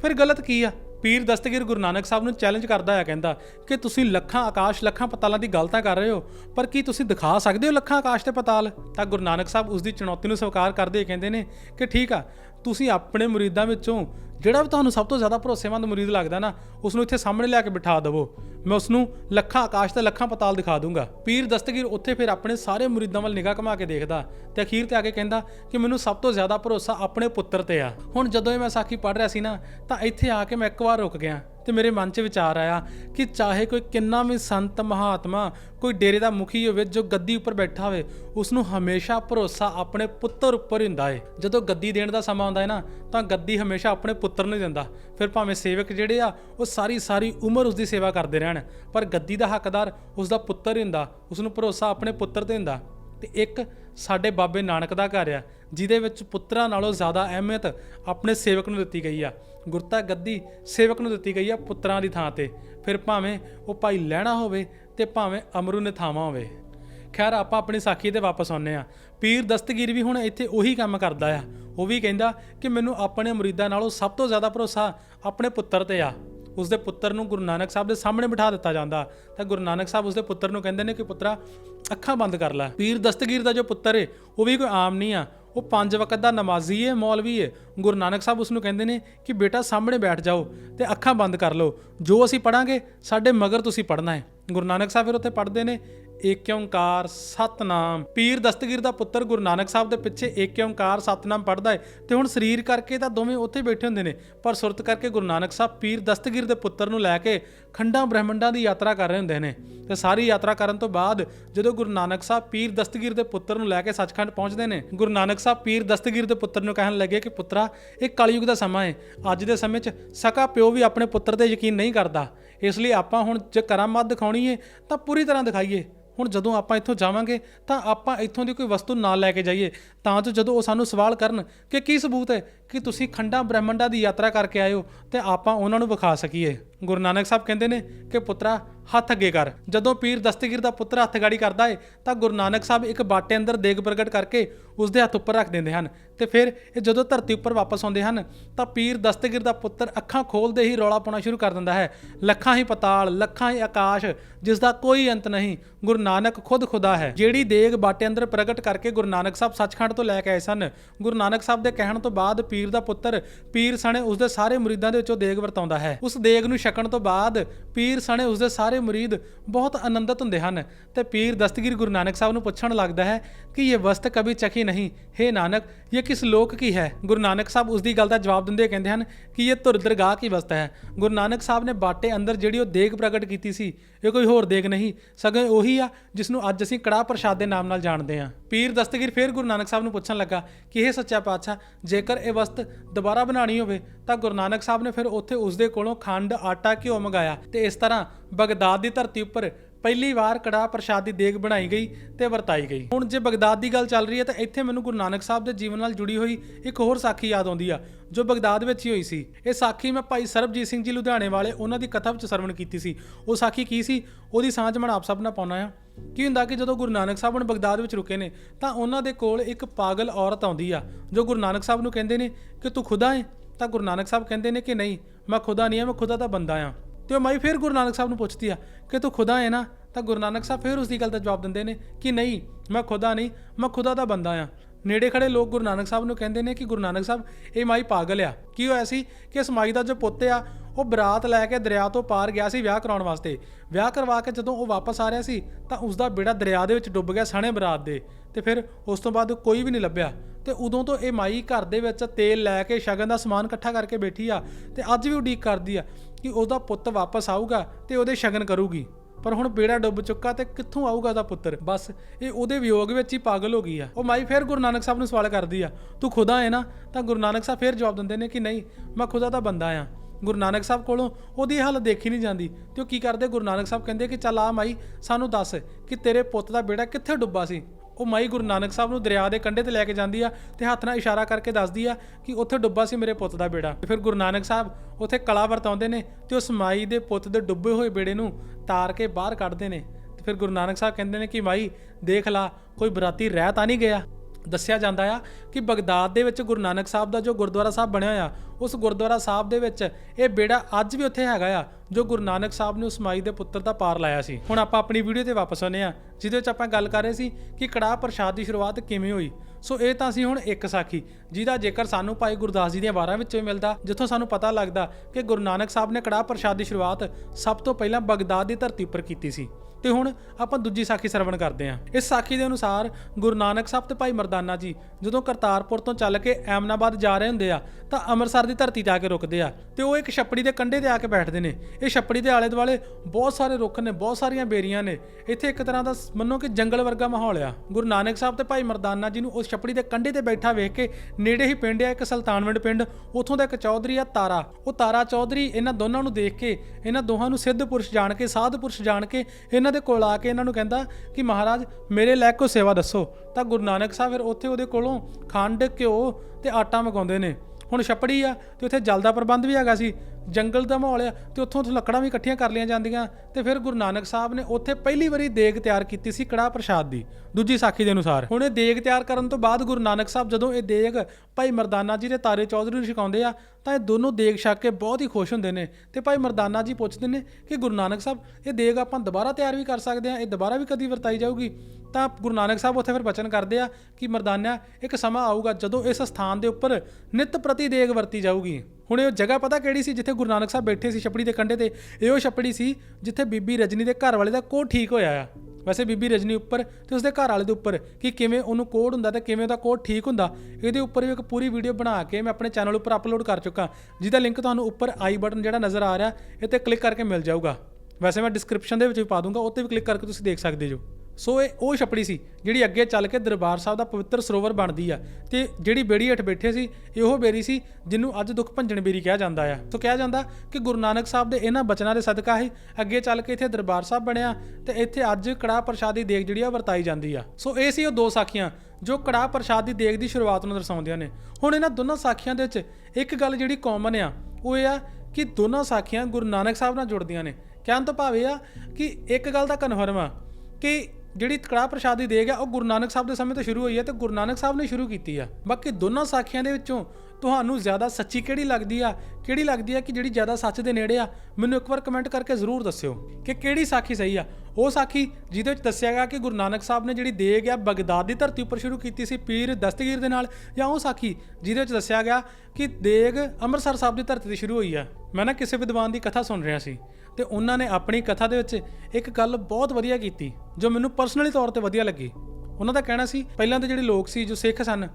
ਫਿਰ ਗਲਤ ਕੀ ਆ? ਪੀਰ ਦਸਤਗੀਰ ਗੁਰੂ ਨਾਨਕ ਸਾਹਿਬ ਨੂੰ ਚੈਲੰਜ ਕਰਦਾ ਹੈ ਕਹਿੰਦਾ ਕਿ ਤੁਸੀਂ ਲੱਖਾਂ ਆਕਾਸ਼, ਲੱਖਾਂ ਪਤਾਲਾਂ ਦੀ ਗੱਲ ਤਾਂ ਕਰ ਰਹੇ ਹੋ, ਪਰ ਕੀ ਤੁਸੀਂ ਦਿਖਾ ਸਕਦੇ ਹੋ ਲੱਖਾਂ ਆਕਾਸ਼ ਤੇ ਪਤਾਲ? ਤਾਂ ਗੁਰੂ ਨਾਨਕ ਸਾਹਿਬ ਉਸ ਦੀ ਚੁਣੌਤੀ ਨੂੰ ਸਵੀਕਾਰ ਕਰਦੇ ਕਹਿੰਦੇ ਨੇ ਕਿ ਠੀਕ ਆ, ਤੁਸੀਂ ਆਪਣੇ ਮੁਰੀਦਾਂ ਵਿੱਚੋਂ ਜਿਹੜਾ ਵੀ ਤੁਹਾਨੂੰ ਸਭ ਤੋਂ ਜ਼ਿਆਦਾ ਭਰੋਸੇਮੰਦ ਮੁਰੀਦ ਲੱਗਦਾ ਨਾ ਉਸ ਨੂੰ ਇੱਥੇ ਸਾਹਮਣੇ ਲਿਆ ਕੇ ਬਿਠਾ ਦੇਵੋ। ਮੈਂ ਉਸ ਨੂੰ ਲੱਖਾਂ, ਆਕਾਸ਼ ਤੇ ਲੱਖਾਂ ਪਤਾਲ ਦਿਖਾ ਦੂੰਗਾ। ਪੀਰ ਦਸਤਗੀਰ ਉੱਥੇ ਫਿਰ ਆਪਣੇ ਸਾਰੇ ਮੁਰੀਦਾਂ ਵੱਲ ਨਿਗਾਹ ਘੁਮਾ ਕੇ ਦੇਖਦਾ ਤੇ ਅਖੀਰ ਤੇ ਆ ਕੇ ਕਹਿੰਦਾ ਕਿ ਮੈਨੂੰ ਸਭ ਤੋਂ ਜ਼ਿਆਦਾ ਭਰੋਸਾ ਆਪਣੇ ਪੁੱਤਰ ਤੇ ਆ। ਹੁਣ ਜਦੋਂ ਇਹ ਮੈਂ ਸਾਖੀ ਪੜ੍ਹ ਰਿਹਾ ਸੀ ਨਾ, ਤਾਂ ਇੱਥੇ ਆ ਕੇ ਮੈਂ ਇੱਕ ਵਾਰ ਰੁਕ ਗਿਆ। ਤੇ ਮੇਰੇ ਮਨ 'ਚ ਵਿਚਾਰ ਆਇਆ ਕਿ ਚਾਹੇ ਕੋਈ ਕਿੰਨਾ ਵੀ ਸੰਤ ਮਹਾਤਮਾ ਕੋਈ ਡੇਰੇ ਦਾ ਮੁਖੀ ਹੋਵੇ, ਜੋ ਗੱਦੀ ਉੱਪਰ ਬੈਠਾ ਹੋਵੇ ਉਸ ਨੂੰ ਹਮੇਸ਼ਾ ਭਰੋਸਾ ਆਪਣੇ ਪੁੱਤਰ ਉੱਪਰ ਹੀ ਹੁੰਦਾ ਹੈ ਜਦੋਂ ਗੱਦੀ ਦੇਣ ਦਾ ਸਮਾਂ ਆਉਂਦਾ ਹੈ ਨਾ, ਤਾਂ ਗੱਦੀ ਹਮੇਸ਼ਾ ਆਪਣੇ ਪੁੱਤਰ ਨੂੰ ਹੀ ਦਿੰਦਾ। ਫਿਰ ਭਾਵੇਂ ਸੇਵਕ ਜਿਹੜੇ ਆ, ਉਹ ਸਾਰੀ ਸਾਰੀ ਉਮਰ ਉਸ ਦੀ ਸੇਵਾ ਕਰਦੇ ਰਹਿਣ, ਪਰ ਗੱਦੀ ਦਾ ਹੱਕਦਾਰ ਉਸ ਦਾ ਪੁੱਤਰ ਹੀ ਹੁੰਦਾ ਉਸ ਨੂੰ ਭਰੋਸਾ ਆਪਣੇ ਪੁੱਤਰ ਤੇ ਹੁੰਦਾ। ਤੇ ਇੱਕ ਸਾਡੇ ਬਾਬੇ ਨਾਨਕ ਦਾ ਘਰ ਆ, ਜਿਹਦੇ ਵਿੱਚ ਪੁੱਤਰਾਂ ਨਾਲੋਂ ਜ਼ਿਆਦਾ ਅਹਿਮੀਅਤ ਆਪਣੇ ਸੇਵਕ ਨੂੰ ਦਿੱਤੀ ਗਈ ਆ। ਗੁਰਤਾ ਗੱਦੀ ਸੇਵਕ ਨੂੰ ਦਿੱਤੀ ਗਈ ਆ ਪੁੱਤਰਾਂ ਦੀ ਥਾਂ ਤੇ। ਫਿਰ ਭਾਵੇਂ ਉਹ ਭਾਈ ਲੈਣਾ ਹੋਵੇ ਤੇ ਭਾਵੇਂ ਅਮਰੂ ਨੇ ਥਾਵਾਂ ਹੋਵੇ। ਖੈਰ, ਆਪਾਂ ਆਪਣੀ ਸਾਖੀ ਤੇ ਵਾਪਸ ਆਉਂਦੇ ਆ ਪੀਰ ਦਸਤਗੀਰ ਵੀ ਹੁਣ ਇੱਥੇ ਉਹੀ ਕੰਮ ਕਰਦਾ ਆ। ਉਹ ਵੀ ਕਹਿੰਦਾ ਕਿ ਮੈਨੂੰ ਆਪਣੇ ਮੁਰੀਦਾਂ ਨਾਲੋਂ ਸਭ ਤੋਂ ਜ਼ਿਆਦਾ ਭਰੋਸਾ ਆਪਣੇ ਪੁੱਤਰ ਤੇ ਆ। ਉਸਦੇ ਪੁੱਤਰ ਨੂੰ ਗੁਰੂ ਨਾਨਕ ਸਾਹਿਬ ਦੇ ਸਾਹਮਣੇ ਬਿਠਾ ਦਿੱਤਾ ਜਾਂਦਾ। ਤਾਂ ਗੁਰੂ ਨਾਨਕ ਸਾਹਿਬ ਉਸਦੇ ਪੁੱਤਰ ਨੂੰ ਕਹਿੰਦੇ ਨੇ ਕਿ ਪੁੱਤਰਾ, ਅੱਖਾਂ ਬੰਦ ਕਰ ਲੈ। ਪੀਰ ਦਸਤਗੀਰ ਦਾ ਜੋ ਪੁੱਤਰ ਏ, ਉਹ ਵੀ ਕੋਈ ਆਮ ਨਹੀਂ ਆ। ਉਹ ਪੰਜ ਵਕਤ ਦਾ ਨਮਾਜ਼ੀ ਏ, ਮੌਲਵੀ ਏ। ਗੁਰੂ ਨਾਨਕ ਸਾਹਿਬ ਉਸ ਨੂੰ ਕਹਿੰਦੇ ਨੇ ਕਿ ਬੇਟਾ ਸਾਹਮਣੇ ਬੈਠ ਜਾਓ ਤੇ ਅੱਖਾਂ ਬੰਦ ਕਰ ਲਓ। ਜੋ ਅਸੀਂ ਪੜਾਂਗੇ ਸਾਡੇ ਮਗਰ ਤੁਸੀਂ ਪੜਨਾ ਹੈ ਗੁਰੂ ਨਾਨਕ ਸਾਹਿਬ ਫਿਰ ਉੱਥੇ ਪੜ੍ਹਦੇ ਨੇ ਏਕ ਓੰਕਾਰ ਸਤਨਾਮ। ਪੀਰ ਦਸਤਗੀਰ ਦਾ ਪੁੱਤਰ ਗੁਰੂ ਨਾਨਕ ਸਾਹਿਬ ਦੇ ਪਿੱਛੇ ਏਕ ਓੰਕਾਰ ਸਤਨਾਮ ਪੜਦਾ ਹੈ ਤੇ ਹੁਣ ਸਰੀਰ ਕਰਕੇ ਤਾਂ ਦੋਵੇਂ ਉੱਥੇ ਬੈਠੇ ਹੁੰਦੇ ਨੇ, ਪਰ ਸੁਰਤ ਕਰਕੇ ਗੁਰੂ ਨਾਨਕ ਸਾਹਿਬ ਪੀਰ ਦਸਤਗੀਰ ਦੇ ਪੁੱਤਰ ਨੂੰ ਲੈ ਕੇ ਖੰਡਾਂ ਬ੍ਰਹਿਮੰਡਾਂ ਦੀ ਯਾਤਰਾ ਕਰ ਰਹੇ ਹੁੰਦੇ ਨੇ। ਤੇ ਸਾਰੀ ਯਾਤਰਾ ਕਰਨ ਤੋਂ ਬਾਅਦ ਜਦੋਂ ਗੁਰੂ ਨਾਨਕ ਸਾਹਿਬ ਪੀਰ ਦਸਤਗੀਰ ਦੇ ਪੁੱਤਰ ਨੂੰ ਲੈ ਕੇ ਸੱਚਖੰਡ ਪਹੁੰਚਦੇ ਨੇ, ਗੁਰੂ ਨਾਨਕ ਸਾਹਿਬ ਪੀਰ ਦਸਤਗੀਰ ਦੇ ਪੁੱਤਰ ਨੂੰ ਕਹਿਣ ਲੱਗੇ ਕਿ ਪੁੱਤਰਾ, ਇਹ ਕਲਯੁਗ ਦਾ ਸਮਾਂ ਹੈ। ਅੱਜ ਦੇ ਸਮੇਂ 'ਚ ਸਕਾ ਪਿਓ ਵੀ ਆਪਣੇ ਪੁੱਤਰ ਤੇ ਯਕੀਨ ਨਹੀਂ ਕਰਦਾ। ਇਸ ਲਈ ਆਪਾਂ ਹੁਣ ਜੇ ਕਰਾਮਾਤ ਦਿਖਾਉਣੀ ਹੈ ਤਾਂ ਪੂਰੀ ਤਰ੍ਹਾਂ ਦਿਖਾਈਏ। ਹੁਣ ਜਦੋਂ ਆਪਾਂ ਇੱਥੋਂ ਜਾਵਾਂਗੇ, ਤਾਂ ਆਪਾਂ ਇੱਥੋਂ ਦੀ ਕੋਈ ਵਸਤੂ ਨਾਲ ਲੈ ਕੇ ਜਾਈਏ। ਤਾਂ ਜੋ ਜਦੋਂ ਉਹ ਸਾਨੂੰ ਸਵਾਲ ਕਰਨ ਕਿ ਕੀ ਸਬੂਤ ਹੈ ਕਿ ਤੁਸੀਂ ਖੰਡਾਂ ਬ੍ਰਹਮੰਡਾਂ ਦੀ ਯਾਤਰਾ ਕਰਕੇ ਆਏ ਹੋ ਤੇ ਆਪਾਂ ਉਹਨਾਂ ਨੂੰ ਵਿਖਾ ਸਕੀਏ। ਗੁਰੂ ਨਾਨਕ ਸਾਹਿਬ ਕਹਿੰਦੇ ਨੇ ਕਿ ਪੁੱਤਰਾ, ਹੱਥ ਅੱਗੇ ਕਰ। ਜਦੋਂ ਪੀਰ ਦਸਤਗੀਰ ਦਾ ਪੁੱਤਰ ਹੱਥ ਗਾੜੀ ਕਰਦਾ ਹੈ ਤਾਂ ਗੁਰੂ ਨਾਨਕ ਸਾਹਿਬ ਇੱਕ ਬਾਟੇ ਅੰਦਰ ਦੇਗ ਪ੍ਰਗਟ ਕਰਕੇ ਉਸ ਦੇ ਹੱਥ ਉੱਪਰ ਰੱਖ ਦਿੰਦੇ ਹਨ ਤੇ ਫਿਰ ਇਹ ਜਦੋਂ ਧਰਤੀ ਉੱਪਰ ਵਾਪਸ ਆਉਂਦੇ ਹਨ, ਤਾਂ ਪੀਰ ਦਸਤਗੀਰ ਦਾ ਪੁੱਤਰ ਅੱਖਾਂ ਖੋਲਦੇ ਹੀ ਰੌਲਾ ਪਾਉਣਾ ਸ਼ੁਰੂ ਕਰ ਦਿੰਦਾ ਹੈ। ਲੱਖਾਂ ਹੀ ਪਤਾਲ, ਲੱਖਾਂ ਹੀ ਆਕਾਸ਼, ਜਿਸ ਦਾ ਕੋਈ ਅੰਤ ਨਹੀਂ, ਗੁਰੂ ਨਾਨਕ ਖੁਦ ਖੁਦਾ ਹੈ। ਜਿਹੜੀ ਦੇਗ ਬਾਟੇ ਅੰਦਰ ਪ੍ਰਗਟ ਕਰਕੇ ਗੁਰੂ ਨਾਨਕ ਸਾਹਿਬ ਸੱਚਖੰਡ ਤੋਂ ਲੈ ਕੇ ਆਏ ਸਨ, ਗੁਰੂ ਨਾਨਕ ਸਾਹਿਬ ਦੇ ਕਹਿਣ ਤੋਂ ਬਾਅਦ ਪੀਰ ਪੀਰ ਦਾ ਪੁੱਤਰ। ਪੀਰ ਸਣੇ ਉਸ ਦੇ ਸਾਰੇ ਮੁਰੀਦਾਂ ਦੇ ਵਿੱਚੋਂ ਦੇਗ ਵਰਤਾਉਂਦਾ ਹੈ। ਉਸ ਦੇਗ ਨੂੰ ਛਕਣ ਤੋਂ ਬਾਅਦ ਪੀਰ ਸਣੇ ਉਸ ਦੇ ਸਾਰੇ ਮੁਰੀਦ ਬਹੁਤ ਆਨੰਦਿਤ ਹੁੰਦੇ ਹਨ ਤੇ ਪੀਰ ਦਸਤਗੀਰ ਗੁਰੂ ਨਾਨਕ ਸਾਹਿਬ ਨੂੰ ਪੁੱਛਣ ਲੱਗਦਾ ਹੈ ਕਿ ਇਹ ਵਸਤ ਕभी ਚਖੀ ਨਹੀਂ? हे ਨਾਨਕ, ਇਹ ਕਿਸ ਲੋਕ ਕੀ ਹੈ? ਗੁਰੂ ਨਾਨਕ ਸਾਹਿਬ ਉਸ ਦੀ ਗੱਲ ਦਾ ਜਵਾਬ ਦਿੰਦੇ ਕਹਿੰਦੇ ਹਨ ਕਿ ਇਹ ਧੁਰ ਦਰਗਾਹ ਕੀ ਵਸਤ ਹੈ? ਗੁਰੂ ਨਾਨਕ ਸਾਹਿਬ ਨੇ ਬਾਟੇ ਅੰਦਰ ਜਿਹੜੀ ਉਹ ਦੇਗ ਪ੍ਰਗਟ ਕੀਤੀ ਸੀ, ਇਹ ਕੋਈ ਹੋਰ ਦੇਗ ਨਹੀਂ, ਸਗੋਂ ਉਹੀ ਆ ਜਿਸ ਨੂੰ ਅੱਜ ਅਸੀਂ ਕੜਾਹ ਪ੍ਰਸ਼ਾਦ ਦੇ ਨਾਮ ਨਾਲ ਜਾਣਦੇ ਹਾਂ। ਪੀਰ ਦਸਤਗੀਰ ਫਿਰ ਗੁਰੂ ਨਾਨਕ ਸਾਹਿਬ ਨੂੰ ਪੁੱਛਣ ਲੱਗਾ ਕਿ ਇਹ ਸੱਚਾ ਪਾਤਸ਼ਾਹ, ਜੇਕਰ ਇਹ ਵਸਤ ਦੁਬਾਰਾ ਬਣਾਣੀ ਹੋਵੇ ਤਾਂ ਗੁਰੂ ਨਾਨਕ ਸਾਹਿਬ ਨੇ ਫਿਰ ਉੱਥੇ ਉਸ ਦੇ ਕੋਲੋਂ ਖੰਡ, ਆਟਾ, ਘਿਓ ਮੰਗਾਇਆ ਤੇ ਇਸ ਤਰ੍ਹਾਂ ਬਗਦਾਦ ਦੀ ਧਰਤੀ ਉੱਪਰ ਪਹਿਲੀ ਵਾਰ ਕੜਾਹ ਪ੍ਰਸ਼ਾਦ ਦੀ ਦੇਗ ਬਣਾਈ ਗਈ ਤੇ ਵਰਤਾਈ ਗਈ। ਹੁਣ ਜੇ ਬਗਦਾਦ ਦੀ ਗੱਲ ਚੱਲ ਰਹੀ ਹੈ ਤਾਂ ਇੱਥੇ ਮੈਨੂੰ ਗੁਰੂ ਨਾਨਕ ਸਾਹਿਬ ਦੇ ਜੀਵਨ ਨਾਲ ਜੁੜੀ ਹੋਈ ਇੱਕ ਹੋਰ ਸਾਖੀ ਯਾਦ ਆਉਂਦੀ ਆ, ਜੋ ਬਗਦਾਦ ਵਿੱਚ ਹੀ ਹੋਈ ਸੀ। ਇਹ ਸਾਖੀ ਮੈਂ ਭਾਈ ਸਰਬਜੀਤ ਸਿੰਘ ਜੀ ਲੁਧਿਆਣੇ ਵਾਲੇ ਉਹਨਾਂ ਦੀ ਕਥਾ ਵਿੱਚ ਸਰਵਣ ਕੀਤੀ ਸੀ। ਉਹ ਸਾਖੀ ਕੀ ਸੀ? ਉਹਦੀ ਸਾਂਝ ਮੈਂ ਆਪ ਸਭ ਨਾਲ ਪਾਉਣਾ ਆ ਕੀ ਹੁੰਦਾ ਕਿ ਜਦੋਂ ਗੁਰੂ ਨਾਨਕ ਸਾਹਿਬ ਹੁਣ ਬਗਦਾਦ ਵਿੱਚ ਰੁਕੇ ਨੇ, ਤਾਂ ਉਹਨਾਂ ਦੇ ਕੋਲ ਇੱਕ ਪਾਗਲ ਔਰਤ ਆਉਂਦੀ ਆ, ਜੋ ਗੁਰੂ ਨਾਨਕ ਸਾਹਿਬ ਨੂੰ ਕਹਿੰਦੇ ਨੇ ਕਿ ਤੂੰ ਖੁਦਾ ਹੈ ਤਾਂ ਗੁਰੂ ਨਾਨਕ ਸਾਹਿਬ ਕਹਿੰਦੇ ਨੇ ਕਿ ਨਹੀਂ, ਮੈਂ ਖੁਦਾ ਨਹੀਂ ਆ, ਮੈਂ ਖੁਦਾ ਦਾ ਬੰਦਾ ਆ। ਤੇ ਉਹ ਮਾਈ ਫਿਰ ਗੁਰੂ ਨਾਨਕ ਸਾਹਿਬ ਨੂੰ ਪੁੱਛਦੀ ਆ ਕਿ ਤੂੰ ਖੁਦਾ ਹੈ ਨਾ, ਤਾਂ ਗੁਰੂ ਨਾਨਕ ਸਾਹਿਬ ਫਿਰ ਉਸ ਦੀ ਗੱਲ ਦਾ ਜਵਾਬ ਦਿੰਦੇ ਨੇ ਕਿ ਨਹੀਂ, ਮੈਂ ਖੁਦਾ ਨਹੀਂ, ਮੈਂ ਖੁਦਾ ਦਾ ਬੰਦਾ ਆ। ਨੇੜੇ ਖੜੇ ਲੋਕ ਗੁਰੂ ਨਾਨਕ ਸਾਹਿਬ ਨੂੰ ਕਹਿੰਦੇ ਨੇ ਕਿ ਗੁਰੂ ਨਾਨਕ ਸਾਹਿਬ, ਇਹ ਮਾਈ ਪਾਗਲ ਆ। ਕੀ ਹੋਇਆ ਸੀ ਕਿ ਇਸ ਮਾਈ ਦਾ ਜੋ ਪੁੱਤ ਆ, ਉਹ ਬਰਾਤ ਲੈ ਕੇ ਦਰਿਆ ਤੋਂ ਪਾਰ ਗਿਆ ਸੀ ਵਿਆਹ ਕਰਾਉਣ ਵਾਸਤੇ। ਵਿਆਹ ਕਰਵਾ ਕੇ ਜਦੋਂ ਉਹ ਵਾਪਸ ਆ ਰਿਹਾ ਸੀ, ਤਾਂ ਉਸ ਦਾ ਬੇੜਾ ਦਰਿਆ ਦੇ ਵਿੱਚ ਡੁੱਬ ਗਿਆ ਸਣੇ ਬਰਾਤ ਦੇ ਤੇ ਫਿਰ ਉਸ ਤੋਂ ਬਾਅਦ ਕੋਈ ਵੀ ਨਹੀਂ ਲੱਭਿਆ। ਤੇ ਉਦੋਂ ਤੋਂ ਇਹ ਮਾਈ ਘਰ ਦੇ ਵਿੱਚ ਤੇਲ ਲੈ ਕੇ ਸ਼ਗਨ ਦਾ ਸਮਾਨ ਇਕੱਠਾ ਕਰਕੇ ਬੈਠੀ ਆ ਤੇ ਅੱਜ ਵੀ ਉਡੀਕ ਕਰਦੀ ਆ ਕਿ ਉਹਦਾ ਪੁੱਤ ਵਾਪਸ ਆਊਗਾ ਤੇ ਉਹਦੇ ਸ਼ਗਨ ਕਰੂਗੀ। ਪਰ ਹੁਣ ਬੇੜਾ ਡੁੱਬ ਚੁੱਕਾ ਤੇ ਕਿੱਥੋਂ ਆਊਗਾ ਉਹਦਾ ਪੁੱਤਰ? ਬਸ ਇਹ ਉਹਦੇ ਵਿਯੋਗ ਵਿੱਚ ਹੀ ਪਾਗਲ ਹੋ ਗਈ ਆ। ਉਹ ਮਾਈ ਫਿਰ ਗੁਰੂ ਨਾਨਕ ਸਾਹਿਬ ਨੂੰ ਸਵਾਲ ਕਰਦੀ ਆ, ਤੂੰ ਖੁਦਾ ਹੈ ਨਾ? ਤਾਂ ਗੁਰੂ ਨਾਨਕ ਸਾਹਿਬ ਫਿਰ ਜਵਾਬ ਦਿੰਦੇ ਨੇ ਕਿ, ਨਹੀਂ, ਮੈਂ ਖੁਦਾ ਦਾ ਬੰਦਾ ਆ। ਗੁਰੂ ਨਾਨਕ ਸਾਹਿਬ ਕੋਲੋਂ ਉਹਦੀ ਹਾਲਤ ਦੇਖੀ ਨਹੀਂ ਜਾਂਦੀ ਤੇ ਉਹ ਕੀ ਕਰਦੇ? ਗੁਰੂ ਨਾਨਕ ਸਾਹਿਬ ਕਹਿੰਦੇ ਕਿ, ਚੱਲ ਆ ਮਾਈ, ਸਾਨੂੰ ਦੱਸ ਕਿ ਤੇਰੇ ਪੁੱਤ ਦਾ ਬੇੜਾ ਕਿੱਥੇ ਡੁੱਬਾ ਸੀ? ਉਹ ਮਾਈ ਗੁਰੂ ਨਾਨਕ ਸਾਹਿਬ ਨੂੰ ਦਰਿਆ ਦੇ ਕੰਢੇ ਤੇ ਲੈ ਕੇ ਜਾਂਦੀ ਆ ਤੇ ਹੱਥ ਨਾਲ ਇਸ਼ਾਰਾ ਕਰਕੇ ਦੱਸਦੀ ਆ ਕਿ ਉੱਥੇ ਡੁੱਬਾ ਸੀ ਮੇਰੇ ਪੁੱਤ ਦਾ ਬੇੜਾ। ਫਿਰ ਗੁਰੂ ਨਾਨਕ ਸਾਹਿਬ ਉੱਥੇ ਕਲਾ ਵਰਤਾਉਂਦੇ ਨੇ ਤੇ ਉਸ ਮਾਈ ਦੇ ਪੁੱਤ ਦੇ ਡੁੱਬੇ ਹੋਏ ਬੇੜੇ ਨੂੰ ਤਾਰ ਕੇ ਬਾਹਰ ਕੱਢਦੇ ਨੇ। ਤੇ ਫਿਰ ਗੁਰੂ ਨਾਨਕ ਸਾਹਿਬ ਕਹਿੰਦੇ ਨੇ ਕਿ ਮਾਈ, ਦੇਖ ਲਾ, ਕੋਈ ਬਰਾਤੀ ਰਹਿ ਤਾਂ ਨਹੀਂ ਗਿਆ। ਦੱਸਿਆ ਜਾਂਦਾ ਆ ਕਿ ਬਗਦਾਦ ਦੇ ਵਿੱਚ ਗੁਰੂ ਨਾਨਕ ਸਾਹਿਬ ਦਾ ਜੋ ਗੁਰਦੁਆਰਾ ਸਾਹਿਬ ਬਣਿਆ ਹੋਇਆ ਉਸ ਗੁਰਦੁਆਰਾ ਸਾਹਿਬ ਦੇ ਵਿੱਚ ਇਹ ਬੇੜਾ ਅੱਜ ਵੀ ਉੱਥੇ ਹੈਗਾ ਆ, ਜੋ ਗੁਰੂ ਨਾਨਕ ਸਾਹਿਬ ਨੇ ਉਸ ਮਾਈ ਦੇ ਪੁੱਤਰ ਦਾ ਪਾਰ ਲਾਇਆ ਸੀ। ਹੁਣ ਆਪਾਂ ਆਪਣੀ ਵੀਡੀਓ ਤੇ ਵਾਪਸ ਆਉਂਦੇ ਆ ਜਿਹਦੇ ਵਿੱਚ ਆਪਾਂ ਗੱਲ ਕਰ ਰਹੇ ਸੀ ਕਿ ਕੜਾਹ ਪ੍ਰਸ਼ਾਦ ਦੀ ਸ਼ੁਰੂਆਤ ਕਿਵੇਂ ਹੋਈ। ਸੋ ਇਹ ਤਾਂ ਸੀ ਹੁਣ ਇੱਕ ਸਾਖੀ, ਜਿਹਦਾ ਜ਼ਿਕਰ ਸਾਨੂੰ ਭਾਈ ਗੁਰਦਾਸ ਜੀ ਦੀਆਂ ਵਾਰਾਂ ਵਿੱਚੋਂ ਹੀ ਮਿਲਦਾ, ਜਿੱਥੋਂ ਸਾਨੂੰ ਪਤਾ ਲੱਗਦਾ ਕਿ ਗੁਰੂ ਨਾਨਕ ਸਾਹਿਬ ਨੇ ਕੜਾਹ ਪ੍ਰਸ਼ਾਦ ਦੀ ਸ਼ੁਰੂਆਤ ਸਭ ਤੋਂ ਪਹਿਲਾਂ ਬਗਦਾਦ ਦੀ ਧਰਤੀ ਉੱਪਰ ਕੀਤੀ ਸੀ। ਤੇ ਹੁਣ ਆਪਾਂ ਦੂਜੀ ਸਾਖੀ ਸਰਵਣ ਕਰਦੇ ਹਾਂ। ਇਸ ਸਾਖੀ ਦੇ ਅਨੁਸਾਰ ਗੁਰੂ ਨਾਨਕ ਸਾਹਿਬ ਤੇ ਭਾਈ ਮਰਦਾਨਾ ਜੀ ਜਦੋਂ ਕਰਤਾਰਪੁਰ ਤੋਂ ਚੱਲ ਕੇ ਐਮਨਾਬਾਦ ਜਾ ਰਹੇ ਹੁੰਦੇ ਆ, ਤਾਂ ਅੰਮ੍ਰਿਤਸਰ ਦੀ ਧਰਤੀ ਤੇ ਆ ਕੇ ਰੁਕਦੇ ਆ ਤੇ ਉਹ ਇੱਕ ਛੱਪੜੀ ਦੇ ਕੰਢੇ ਤੇ ਆ ਕੇ ਬੈਠਦੇ ਨੇ। ਇਹ ਛੱਪੜੀ ਦੇ ਆਲੇ ਦੁਆਲੇ ਬਹੁਤ ਸਾਰੇ ਰੁੱਖ ਨੇ, ਬਹੁਤ ਸਾਰੀਆਂ ਬੇਰੀਆਂ ਨੇ। ਇੱਥੇ ਇੱਕ ਤਰ੍ਹਾਂ ਦਾ ਮੰਨੋ ਕਿ ਜੰਗਲ ਵਰਗਾ ਮਾਹੌਲ ਆ। ਗੁਰੂ ਨਾਨਕ ਸਾਹਿਬ ਤੇ ਭਾਈ ਮਰਦਾਨਾ ਜੀ ਨੂੰ ਉਸ ਛੱਪੜੀ ਦੇ ਕੰਢੇ ਤੇ ਬੈਠਾ ਵੇਖ ਕੇ ਨੇੜੇ ਹੀ ਪਿੰਡ ਆ, ਇੱਕ ਸੁਲਤਾਨਵਿੰਡ ਪਿੰਡ, ਉੱਥੋਂ ਦਾ ਇੱਕ ਚੌਧਰੀ ਆ, ਤਾਰਾ। ਉਹ ਤਾਰਾ ਚੌਧਰੀ ਇਹਨਾਂ ਦੋਨਾਂ ਨੂੰ ਦੇਖ ਕੇ, ਇਹਨਾਂ ਦੋਹਾਂ ਨੂੰ ਸਿੱਧ ਪੁਰਸ਼ ਜਾਣ ਕੇ, ਸਾਧ ਪੁਰਸ਼ ਜਾਣ ਕੇ, ਇਹਨਾਂ ਦੇ ਕੋਲ ਆ ਕੇ ਇਹਨਾਂ ਨੂੰ ਕਹਿੰਦਾ ਕਿ ਮਹਾਰਾਜ, ਮੇਰੇ ਲੈ ਕੋ ਸੇਵਾ ਦੱਸੋ। ਤਾਂ ਗੁਰੂ ਨਾਨਕ ਸਾਹਿਬ ਫਿਰ ਉੱਥੇ ਉਹਦੇ ਕੋਲੋਂ ਖੰਡ, ਘਿਓ ਤੇ ਆਟਾ ਮੰਗਾਉਂਦੇ ਨੇ। ਹੁਣ ਛੱਪੜੀ ਆ ਤੇ ਉੱਥੇ ਜਲ ਦਾ ਪ੍ਰਬੰਧ ਵੀ ਹੈਗਾ ਸੀ, ਜੰਗਲ ਦਾ ਮਾਹੌਲ ਆ ਤੇ ਉੱਥੋਂ ਉੱਥੋਂ ਲੱਕੜਾਂ ਵੀ ਇਕੱਠੀਆਂ ਕਰ ਲਈਆਂ ਜਾਂਦੀਆਂ ਤੇ ਫਿਰ ਗੁਰੂ ਨਾਨਕ ਸਾਹਿਬ ਨੇ ਉੱਥੇ ਪਹਿਲੀ ਵਾਰੀ ਦੇਗ ਤਿਆਰ ਕੀਤੀ ਸੀ ਕੜਾਹ ਪ੍ਰਸ਼ਾਦ ਦੀ, ਦੂਜੀ ਸਾਖੀ ਦੇ ਅਨੁਸਾਰ। ਹੁਣ ਇਹ ਦੇਗ ਤਿਆਰ ਕਰਨ ਤੋਂ ਬਾਅਦ ਗੁਰੂ ਨਾਨਕ ਸਾਹਿਬ ਜਦੋਂ ਇਹ ਦੇਗ ਭਾਈ ਮਰਦਾਨਾ ਜੀ ਦੇ ਤਾਰੇ ਚੌਧਰੀ ਨੂੰ ਛਕਾਉਂਦੇ ਆ ਤਾਂ ਇਹ ਦੋਨੋਂ ਦੇਗ ਛੱਕ ਕੇ ਬਹੁਤ ਹੀ ਖੁਸ਼ ਹੁੰਦੇ ਨੇ। ਤੇ ਭਾਈ ਮਰਦਾਨਾ ਜੀ ਪੁੱਛਦੇ ਨੇ ਕਿ ਗੁਰੂ ਨਾਨਕ ਸਾਹਿਬ, ਇਹ ਦੇਗ ਆਪਾਂ ਦੁਬਾਰਾ ਤਿਆਰ ਵੀ ਕਰ ਸਕਦੇ ਆ ਇਹ ਦੁਬਾਰਾ ਵੀ ਕਦੀ ਵਰਤਾਈ ਜਾਊਗੀ? ਤਾਂ ਗੁਰੂ ਨਾਨਕ ਸਾਹਿਬ ਉੱਥੇ ਫਿਰ ਬਚਨ ਕਰਦੇ ਆ ਕਿ ਮਰਦਾਨਾ, ਇੱਕ ਸਮਾਂ ਆਊਗਾ ਜਦੋਂ ਇਸ ਸਥਾਨ ਦੇ ਉੱਪਰ ਨਿਤ ਪ੍ਰਤੀ ਦੇਗ ਵਰਤੀ ਜਾਊਗੀ। ਹੁਣ ਇਹ ਜਗ੍ਹਾ ਪਤਾ ਕਿਹੜੀ ਸੀ ਜਿੱਥੇ ਗੁਰੂ ਨਾਨਕ ਸਾਹਿਬ ਬੈਠੇ ਸੀ ਛਪੜੀ ਦੇ ਕੰਢੇ ਤੇ? ਇਹ ਉਹ ਛਪੜੀ ਸੀ ਜਿੱਥੇ ਬੀਬੀ ਰਜਨੀ ਦੇ ਘਰ ਵਾਲੇ ਦਾ ਕੋਹ ਠੀਕ ਹੋਇਆ ਆ। ਵੈਸੇ ਬੀਬੀ ਰਜਨੀ ਉੱਪਰ ਤੇ ਉਸਦੇ ਘਰ ਵਾਲੇ ਦੇ ਉੱਪਰ ਕਿ ਕਿਵੇਂ ਉਹਨੂੰ ਕੋਡ ਹੁੰਦਾ ਤੇ ਕਿਵੇਂ ਉਹਦਾ ਕੋਡ ਠੀਕ ਹੁੰਦਾ, ਇਹਦੇ ਉੱਪਰ ਵੀ ਇੱਕ ਪੂਰੀ ਵੀਡੀਓ ਬਣਾ ਕੇ ਮੈਂ ਆਪਣੇ ਚੈਨਲ ਉੱਪਰ ਅਪਲੋਡ ਕਰ ਚੁੱਕਾ, ਜਿਹਦਾ ਲਿੰਕ ਤੁਹਾਨੂੰ ਉੱਪਰ ਆਈ ਬਟਨ ਜਿਹੜਾ ਨਜ਼ਰ ਆ ਰਿਹਾ, ਇਹ ਤੇ ਕਲਿੱਕ ਕਰਕੇ ਮਿਲ ਜਾਊਗਾ। ਵੈਸੇ ਮੈਂ ਡਿਸਕ੍ਰਿਪਸ਼ਨ ਦੇ ਵਿੱਚ ਵੀ ਪਾ ਦੂੰਗਾ ਉੱਤੇ ਵੀ ਕਲਿੱਕ ਕਰਕੇ ਤੁਸੀਂ ਦੇਖ ਸਕਦੇ ਜੋ। ਸੋ ਇਹ ਉਹ ਛਪੜੀ ਸੀ ਜਿਹੜੀ ਅੱਗੇ ਚੱਲ ਕੇ ਦਰਬਾਰ ਸਾਹਿਬ ਦਾ ਪਵਿੱਤਰ ਸਰੋਵਰ ਬਣਦੀ ਆ ਤੇ ਜਿਹੜੀ ਬੇੜੀ ਹੇਠ ਬੈਠੇ ਸੀ, ਇਹ ਉਹ ਬੇਰੀ ਸੀ ਜਿਹਨੂੰ ਅੱਜ ਦੁੱਖ ਭੰਜਣ ਬੇਰੀ ਕਿਹਾ ਜਾਂਦਾ ਆ। ਸੋ ਕਿਹਾ ਜਾਂਦਾ ਕਿ ਗੁਰੂ ਨਾਨਕ ਸਾਹਿਬ ਦੇ ਇਹਨਾਂ ਬਚਨਾਂ ਦੇ ਸਦਕਾ ਹੀ ਅੱਗੇ ਚੱਲ ਕੇ ਇੱਥੇ ਦਰਬਾਰ ਸਾਹਿਬ ਬਣਿਆ ਤੇ ਇੱਥੇ ਅੱਜ ਕੜਾਹ ਪ੍ਰਸ਼ਾਦ ਦੀ ਦੇਗ ਜਿਹੜੀ ਆ ਵਰਤਾਈ ਜਾਂਦੀ ਆ। ਸੋ ਇਹ ਸੀ ਉਹ ਦੋ ਸਾਖੀਆਂ ਜੋ ਕੜਾਹ ਪ੍ਰਸ਼ਾਦ ਦੀ ਦੇਖ ਦੀ ਸ਼ੁਰੂਆਤ ਨੂੰ ਦਰਸਾਉਂਦੀਆਂ ਨੇ। ਹੁਣ ਇਹਨਾਂ ਦੋਨਾਂ ਸਾਖੀਆਂ ਦੇ ਵਿੱਚ ਇੱਕ ਗੱਲ ਜਿਹੜੀ ਕਾਮਨ ਆ, ਉਹ ਇਹ ਆ ਕਿ ਦੋਨਾਂ ਸਾਖੀਆਂ ਗੁਰੂ ਨਾਨਕ ਸਾਹਿਬ ਨਾਲ ਜੁੜਦੀਆਂ ਨੇ। ਕਹਿਣ ਤੋਂ ਭਾਵ ਇਹ ਆ ਕਿ ਇੱਕ ਗੱਲ ਦਾ ਕਨਫਰਮ ਆ ਕਿ ਜਿਹੜੀ ਕੜਾਹ ਪ੍ਰਸ਼ਾਦ ਦੀ ਦੇਗ ਆ, ਉਹ ਗੁਰੂ ਨਾਨਕ ਸਾਹਿਬ ਦੇ ਸਮੇਂ ਤੋਂ ਸ਼ੁਰੂ ਹੋਈ ਹੈ ਤੇ ਗੁਰੂ ਨਾਨਕ ਸਾਹਿਬ ਨੇ ਸ਼ੁਰੂ ਕੀਤੀ ਆ। ਬਾਕੀ ਦੋਨਾਂ ਸਾਖੀਆਂ ਦੇ ਵਿੱਚੋਂ ਤੁਹਾਨੂੰ ਜ਼ਿਆਦਾ ਸੱਚੀ ਕਿਹੜੀ ਲੱਗਦੀ ਆ, ਕਿਹੜੀ ਲੱਗਦੀ ਆ ਕਿ ਜਿਹੜੀ ਜ਼ਿਆਦਾ ਸੱਚ ਦੇ ਨੇੜੇ ਆ, ਮੈਨੂੰ ਇੱਕ ਵਾਰ ਕਮੈਂਟ ਕਰਕੇ ਜ਼ਰੂਰ ਦੱਸਿਓ ਕਿ ਕਿਹੜੀ ਸਾਖੀ ਸਹੀ ਆ। ਉਹ ਸਾਖੀ ਜਿਹਦੇ ਵਿੱਚ ਦੱਸਿਆ ਗਿਆ ਕਿ ਗੁਰੂ ਨਾਨਕ ਸਾਹਿਬ ਨੇ ਜਿਹੜੀ ਦੇਗ ਆ, ਬਗਦਾਦ ਦੀ ਧਰਤੀ ਉੱਪਰ ਸ਼ੁਰੂ ਕੀਤੀ ਸੀ, ਪੀਰ ਦਸਤਗੀਰ ਦੇ ਨਾਲ, ਜਾਂ ਉਹ ਸਾਖੀ ਜਿਹਦੇ ਵਿੱਚ ਦੱਸਿਆ ਗਿਆ ਕਿ ਦੇਗ ਅੰਮ੍ਰਿਤਸਰ ਸਾਹਿਬ ਦੀ ਧਰਤੀ ਤੇ ਸ਼ੁਰੂ ਹੋਈ ਆ। ਮੈਂ ਨਾ ਕਿਸੇ ਵਿਦਵਾਨ ਦੀ ਕਥਾ ਸੁਣ ਰਿਹਾ ਸੀ। ਤੇ ਉਹਨਾਂ ਨੇ ਆਪਣੀ ਕਥਾ ਦੇ ਵਿੱਚ ਇੱਕ ਗੱਲ ਬਹੁਤ ਵਧੀਆ ਕੀਤੀ, ਜੋ ਮੈਨੂੰ ਪਰਸਨਲੀ ਤੌਰ ਤੇ ਵਧੀਆ ਲੱਗੀ। ਉਹਨਾਂ ਦਾ ਕਹਿਣਾ ਸੀ, ਪਹਿਲਾਂ ਤਾਂ ਜਿਹੜੇ ਲੋਕ ਸੀ, ਜੋ ਸਿੱਖ ਸਨ,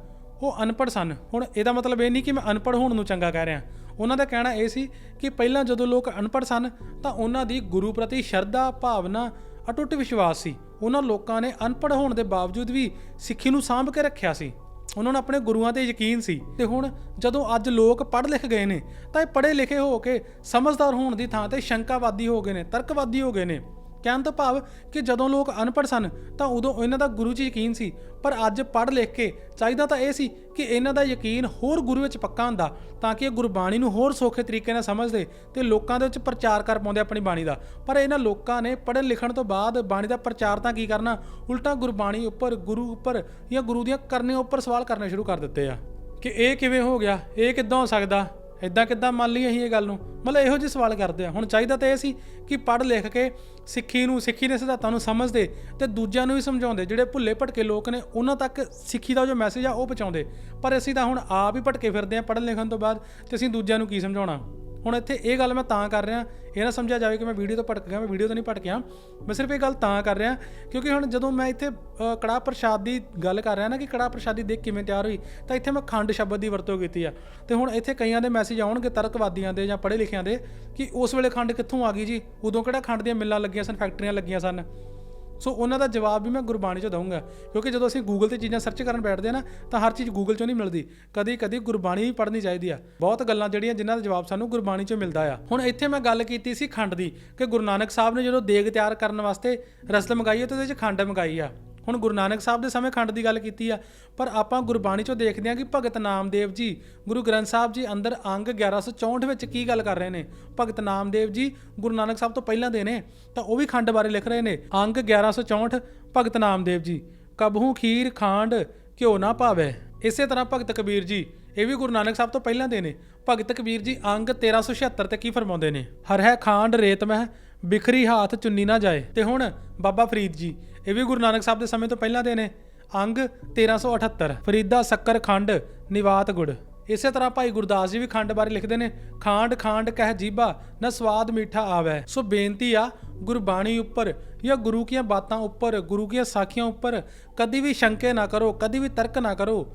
ਉਹ ਅਨਪੜ੍ਹ ਸਨ। ਹੁਣ ਇਹਦਾ ਮਤਲਬ ਇਹ ਨਹੀਂ ਕਿ ਮੈਂ ਅਨਪੜ੍ਹ ਹੋਣ ਨੂੰ ਚੰਗਾ ਕਹਿ ਰਿਹਾ। ਉਹਨਾਂ ਦਾ ਕਹਿਣਾ ਇਹ ਸੀ ਕਿ ਪਹਿਲਾਂ ਜਦੋਂ ਲੋਕ ਅਨਪੜ੍ਹ ਸਨ, ਤਾਂ ਉਹਨਾਂ ਦੀ ਗੁਰੂ ਪ੍ਰਤੀ ਸ਼ਰਧਾ, ਭਾਵਨਾ, ਅਟੁੱਟ ਵਿਸ਼ਵਾਸ ਸੀ। ਉਹਨਾਂ ਲੋਕਾਂ ਨੇ ਅਨਪੜ੍ਹ ਹੋਣ ਦੇ ਬਾਵਜੂਦ ਵੀ ਸਿੱਖੀ ਨੂੰ ਸਾਂਭ ਕੇ ਰੱਖਿਆ ਸੀ। ਉਹਨਾਂ ਨੂੰ ਆਪਣੇ ਗੁਰੂਆਂ ਤੇ ਯਕੀਨ ਸੀ। ਤੇ ਹੁਣ ਜਦੋਂ ਅੱਜ ਲੋਕ ਪੜ੍ਹ ਲਿਖ ਗਏ ਨੇ, ਤਾਂ ਇਹ ਪੜ੍ਹੇ ਲਿਖੇ ਹੋ ਕੇ ਸਮਝਦਾਰ ਹੋਣ ਦੀ ਥਾਂ ਤੇ ਸ਼ੰਕਾਵਾਦੀ ਹੋ ਗਏ ਨੇ, ਤਰਕਵਾਦੀ ਹੋ ਗਏ ਨੇ। ਕਹਿਣ ਤੋਂ ਭਾਵ ਕਿ ਜਦੋਂ ਲੋਕ ਅਨਪੜ੍ਹ ਸਨ, ਤਾਂ ਉਦੋਂ ਇਹਨਾਂ ਦਾ ਗੁਰੂ 'ਚ ਯਕੀਨ ਸੀ। ਪਰ ਅੱਜ ਪੜ੍ਹ ਲਿਖ ਕੇ ਚਾਹੀਦਾ ਤਾਂ ਇਹ ਸੀ ਕਿ ਇਹਨਾਂ ਦਾ ਯਕੀਨ ਹੋਰ ਗੁਰੂ ਵਿੱਚ ਪੱਕਾ ਹੁੰਦਾ, ਤਾਂ ਕਿ ਇਹ ਗੁਰਬਾਣੀ ਨੂੰ ਹੋਰ ਸੌਖੇ ਤਰੀਕੇ ਨਾਲ ਸਮਝਦੇ ਤੇ ਲੋਕਾਂ ਦੇ ਵਿੱਚ ਪ੍ਰਚਾਰ ਕਰ ਪਾਉਂਦੇ ਆਪਣੀ ਬਾਣੀ ਦਾ। ਪਰ ਇਹਨਾਂ ਲੋਕਾਂ ਨੇ ਪੜ੍ਹਨ ਲਿਖਣ ਤੋਂ ਬਾਅਦ ਬਾਣੀ ਦਾ ਪ੍ਰਚਾਰ ਤਾਂ ਕੀ ਕਰਨਾ? ਉਲਟਾ ਗੁਰਬਾਣੀ ਉੱਪਰ, ਗੁਰੂ ਉੱਪਰ ਜਾਂ ਗੁਰੂ ਦੀਆਂ ਕਰਨੇ ਉੱਪਰ ਸਵਾਲ ਕਰਨੇ ਸ਼ੁਰੂ ਕਰ ਦਿੱਤੇ ਆ। ਕਿ ਇਹ ਕਿਵੇਂ ਹੋ ਗਿਆ? ਇਹ ਕਿੱਦਾਂ ਹੋ ਸਕਦਾ? ਇਦਾਂ ਕਿੱਦਾਂ ਮੰਨ ਲਈ ਅਸੀਂ ਇਹ ਗੱਲ ਨੂੰ? ਮਤਲਬ ਇਹੋ ਜਿਹੇ ਸਵਾਲ ਕਰਦੇ ਆ। ਹੁਣ ਚਾਹੀਦਾ ਤਾਂ ਇਹ ਸੀ ਕਿ ਪੜ੍ਹ ਲਿਖ ਕੇ ਸਿੱਖੀ ਨੂੰ, ਸਿੱਖੀ ਦੇ ਸਿਧਾਂਤਾਂ ਨੂੰ ਸਮਝਦੇ ਤੇ ਦੂਜਿਆਂ ਨੂੰ ਵੀ ਸਮਝਾਉਂਦੇ। ਜਿਹੜੇ ਭੁੱਲੇ ਭਟਕੇ ਲੋਕ ਨੇ, ਉਹਨਾਂ ਤੱਕ ਸਿੱਖੀ ਦਾ ਜੋ ਮੈਸੇਜ ਆ, ਉਹ ਪਹੁੰਚਾਉਂਦੇ। ਪਰ ਅਸੀਂ ਤਾਂ ਹੁਣ ਆਪ ਹੀ ਭਟਕੇ ਫਿਰਦੇ ਆ ਪੜ੍ਹਨ ਲਿਖਣ ਤੋਂ ਬਾਅਦ ਤੇ ਅਸੀਂ ਦੂਜਿਆਂ ਨੂੰ ਕੀ ਸਮਝਾਉਣਾ? ਹੁਣ ਇੱਥੇ ਇਹ ਗੱਲ ਮੈਂ ਤਾਂ ਕਰ ਰਿਹਾ ਇਹ ਨਾ ਸਮਝਿਆ ਜਾਵੇ ਕਿ ਮੈਂ ਵੀਡੀਓ ਤੋਂ ਭਟਕ ਗਿਆ ਮੈਂ ਵੀਡੀਓ ਤੋਂ ਨਹੀਂ ਭਟਕਿਆ ਮੈਂ ਸਿਰਫ ਇਹ ਗੱਲ ਤਾਂ ਕਰ ਰਿਹਾ ਕਿਉਂਕਿ ਹੁਣ ਜਦੋਂ ਮੈਂ ਇੱਥੇ ਅ, ਕੜਾਹ ਪ੍ਰਸ਼ਾਦ ਦੀ ਗੱਲ ਕਰ ਰਿਹਾ ਨਾ ਕਿ ਕੜਾਹ ਪ੍ਰਸ਼ਾਦ ਦੀ ਦੇਖ ਕਿਵੇਂ ਤਿਆਰ ਹੋਈ ਤਾਂ ਇੱਥੇ ਮੈਂ ਖੰਡ ਸ਼ਬਦ ਦੀ ਵਰਤੋਂ ਕੀਤੀ ਆ। ਤੇ ਹੁਣ ਇੱਥੇ ਕਈਆਂ ਦੇ ਮੈਸੇਜ ਆਉਣਗੇ ਤਰਕਵਾਦੀਆਂ ਦੇ ਜਾਂ ਪੜ੍ਹੇ ਲਿਖਿਆਂ ਦੇ ਕਿ ਉਸ ਵੇਲੇ ਖੰਡ ਕਿੱਥੋਂ ਆ ਗਈ ਜੀ? ਉਦੋਂ ਕਿਹੜਾ ਖੰਡ ਦੀਆਂ ਮਿੱਲਾਂ ਲੱਗੀਆਂ ਸਨ ਫੈਕਟਰੀਆਂ ਲੱਗੀਆਂ ਸਨ? ਸੋ ਉਹਨਾਂ ਦਾ ਜਵਾਬ ਵੀ ਮੈਂ ਗੁਰਬਾਣੀ 'ਚੋਂ ਦਊਂਗਾ। ਕਿਉਂਕਿ ਜਦੋਂ ਅਸੀਂ ਗੂਗਲ ਤੇ ਚੀਜ਼ਾਂ ਸਰਚ ਕਰਨ ਬੈਠਦੇ ਆ ਨਾ, ਤਾਂ ਹਰ ਚੀਜ਼ ਗੂਗਲ 'ਚੋਂ ਨਹੀਂ ਮਿਲਦੀ। ਕਦੀ ਕਦੀ ਗੁਰਬਾਣੀ ਵੀ ਪੜ੍ਹਨੀ ਚਾਹੀਦੀ ਆ। ਬਹੁਤ ਗੱਲਾਂ ਜਿਹੜੀਆਂ ਜਿਨ੍ਹਾਂ ਦਾ ਜਵਾਬ ਸਾਨੂੰ ਗੁਰਬਾਣੀ 'ਚੋਂ ਮਿਲਦਾ ਆ। ਹੁਣ ਇੱਥੇ ਮੈਂ ਗੱਲ ਕੀਤੀ ਸੀ ਖੰਡ ਦੀ, ਕਿ ਗੁਰੂ ਨਾਨਕ ਸਾਹਿਬ ਨੇ ਜਦੋਂ ਦੇਗ ਤਿਆਰ ਕਰਨ ਵਾਸਤੇ ਰਸਲ ਮੰਗਾਈ ਹੈ ਤੇ ਉਹਦੇ 'ਚ ਖੰਡ ਮੰਗਾਈ ਆ। ਹੁਣ ਗੁਰੂ ਨਾਨਕ ਸਾਹਿਬ ਦੇ ਸਮੇਂ ਖੰਡ ਦੀ ਗੱਲ ਕੀਤੀ ਆ, ਪਰ ਆਪਾਂ ਗੁਰਬਾਣੀ 'ਚੋਂ ਦੇਖਦੇ ਹਾਂ ਕਿ ਭਗਤ ਨਾਮਦੇਵ ਜੀ, ਗੁਰੂ ਗ੍ਰੰਥ ਸਾਹਿਬ ਜੀ ਅੰਦਰ ਅੰਗ 1164 ਵਿੱਚ ਕੀ ਗੱਲ ਕਰ ਰਹੇ ਨੇ? ਭਗਤ ਨਾਮਦੇਵ ਜੀ ਗੁਰੂ ਨਾਨਕ ਸਾਹਿਬ ਤੋਂ ਪਹਿਲਾਂ ਦੇ ਨੇ, ਤਾਂ ਉਹ ਵੀ ਖੰਡ ਬਾਰੇ ਲਿਖ ਰਹੇ ਨੇ। ਅੰਗ 1164 ਭਗਤ ਨਾਮਦੇਵ ਜੀ, ਕਬਹੂ, ਖੀਰ, ਖਾਂਡ, ਘਿਓ ਨਾ ਭਾਵੇ ਇਸੇ ਤਰ੍ਹਾਂ ਭਗਤ ਕਬੀਰ ਜੀ, ਇਹ ਵੀ ਗੁਰੂ ਨਾਨਕ ਸਾਹਿਬ ਤੋਂ ਪਹਿਲਾਂ ਦੇ ਨੇ। ਭਗਤ ਕਬੀਰ ਜੀ ਅੰਗ 1376 ਤੇ ਕੀ ਫਰਮਾਉਂਦੇ ਨੇ? ਹਰ ਹੈ ਖਾਂਡ ਰੇਤ ਮਹਿ ਬਿਖਰੀ ਹਾਥ ਚੁੰਨੀ ਨਾ ਜਾਏ। ਤੇ ਹੁਣ ਬਾਬਾ ਫਰੀਦ ਜੀ ਇਹ ਵੀ ਗੁਰੂ ਨਾਨਕ ਸਾਹਿਬ ਦੇ ਸਮੇਂ ਤੋਂ ਪਹਿਲਾਂ ਦੇ ਨੇ। ਅੰਗ 1378 ਫਰੀਦਾ, ਸ਼ੱਕਰ, ਖੰਡ, ਨਿਵਾਤ ਗੁੜ। ਇਸੇ ਤਰ੍ਹਾਂ ਭਾਈ ਗੁਰਦਾਸ ਜੀ ਵੀ ਖੰਡ ਬਾਰੇ ਲਿਖਦੇ ਨੇ, ਖਾਂਡ ਖਾਂਡ ਕਹਿ ਜੀਬਾ ਨਾ ਸਵਾਦ ਮਿੱਠਾ ਆਵੈ। ਸੋ ਬੇਨਤੀ ਆ, ਗੁਰਬਾਣੀ ਉੱਪਰ ਜਾਂ ਗੁਰੂ ਕੀਆਂ ਬਾਤਾਂ ਉੱਪਰ, ਗੁਰੂ ਕੀਆਂ ਸਾਖੀਆਂ ਉੱਪਰ ਕਦੀ ਵੀ ਸ਼ੰਕੇ ਨਾ ਕਰੋ, ਕਦੀ ਵੀ ਤਰਕ ਨਾ ਕਰੋ।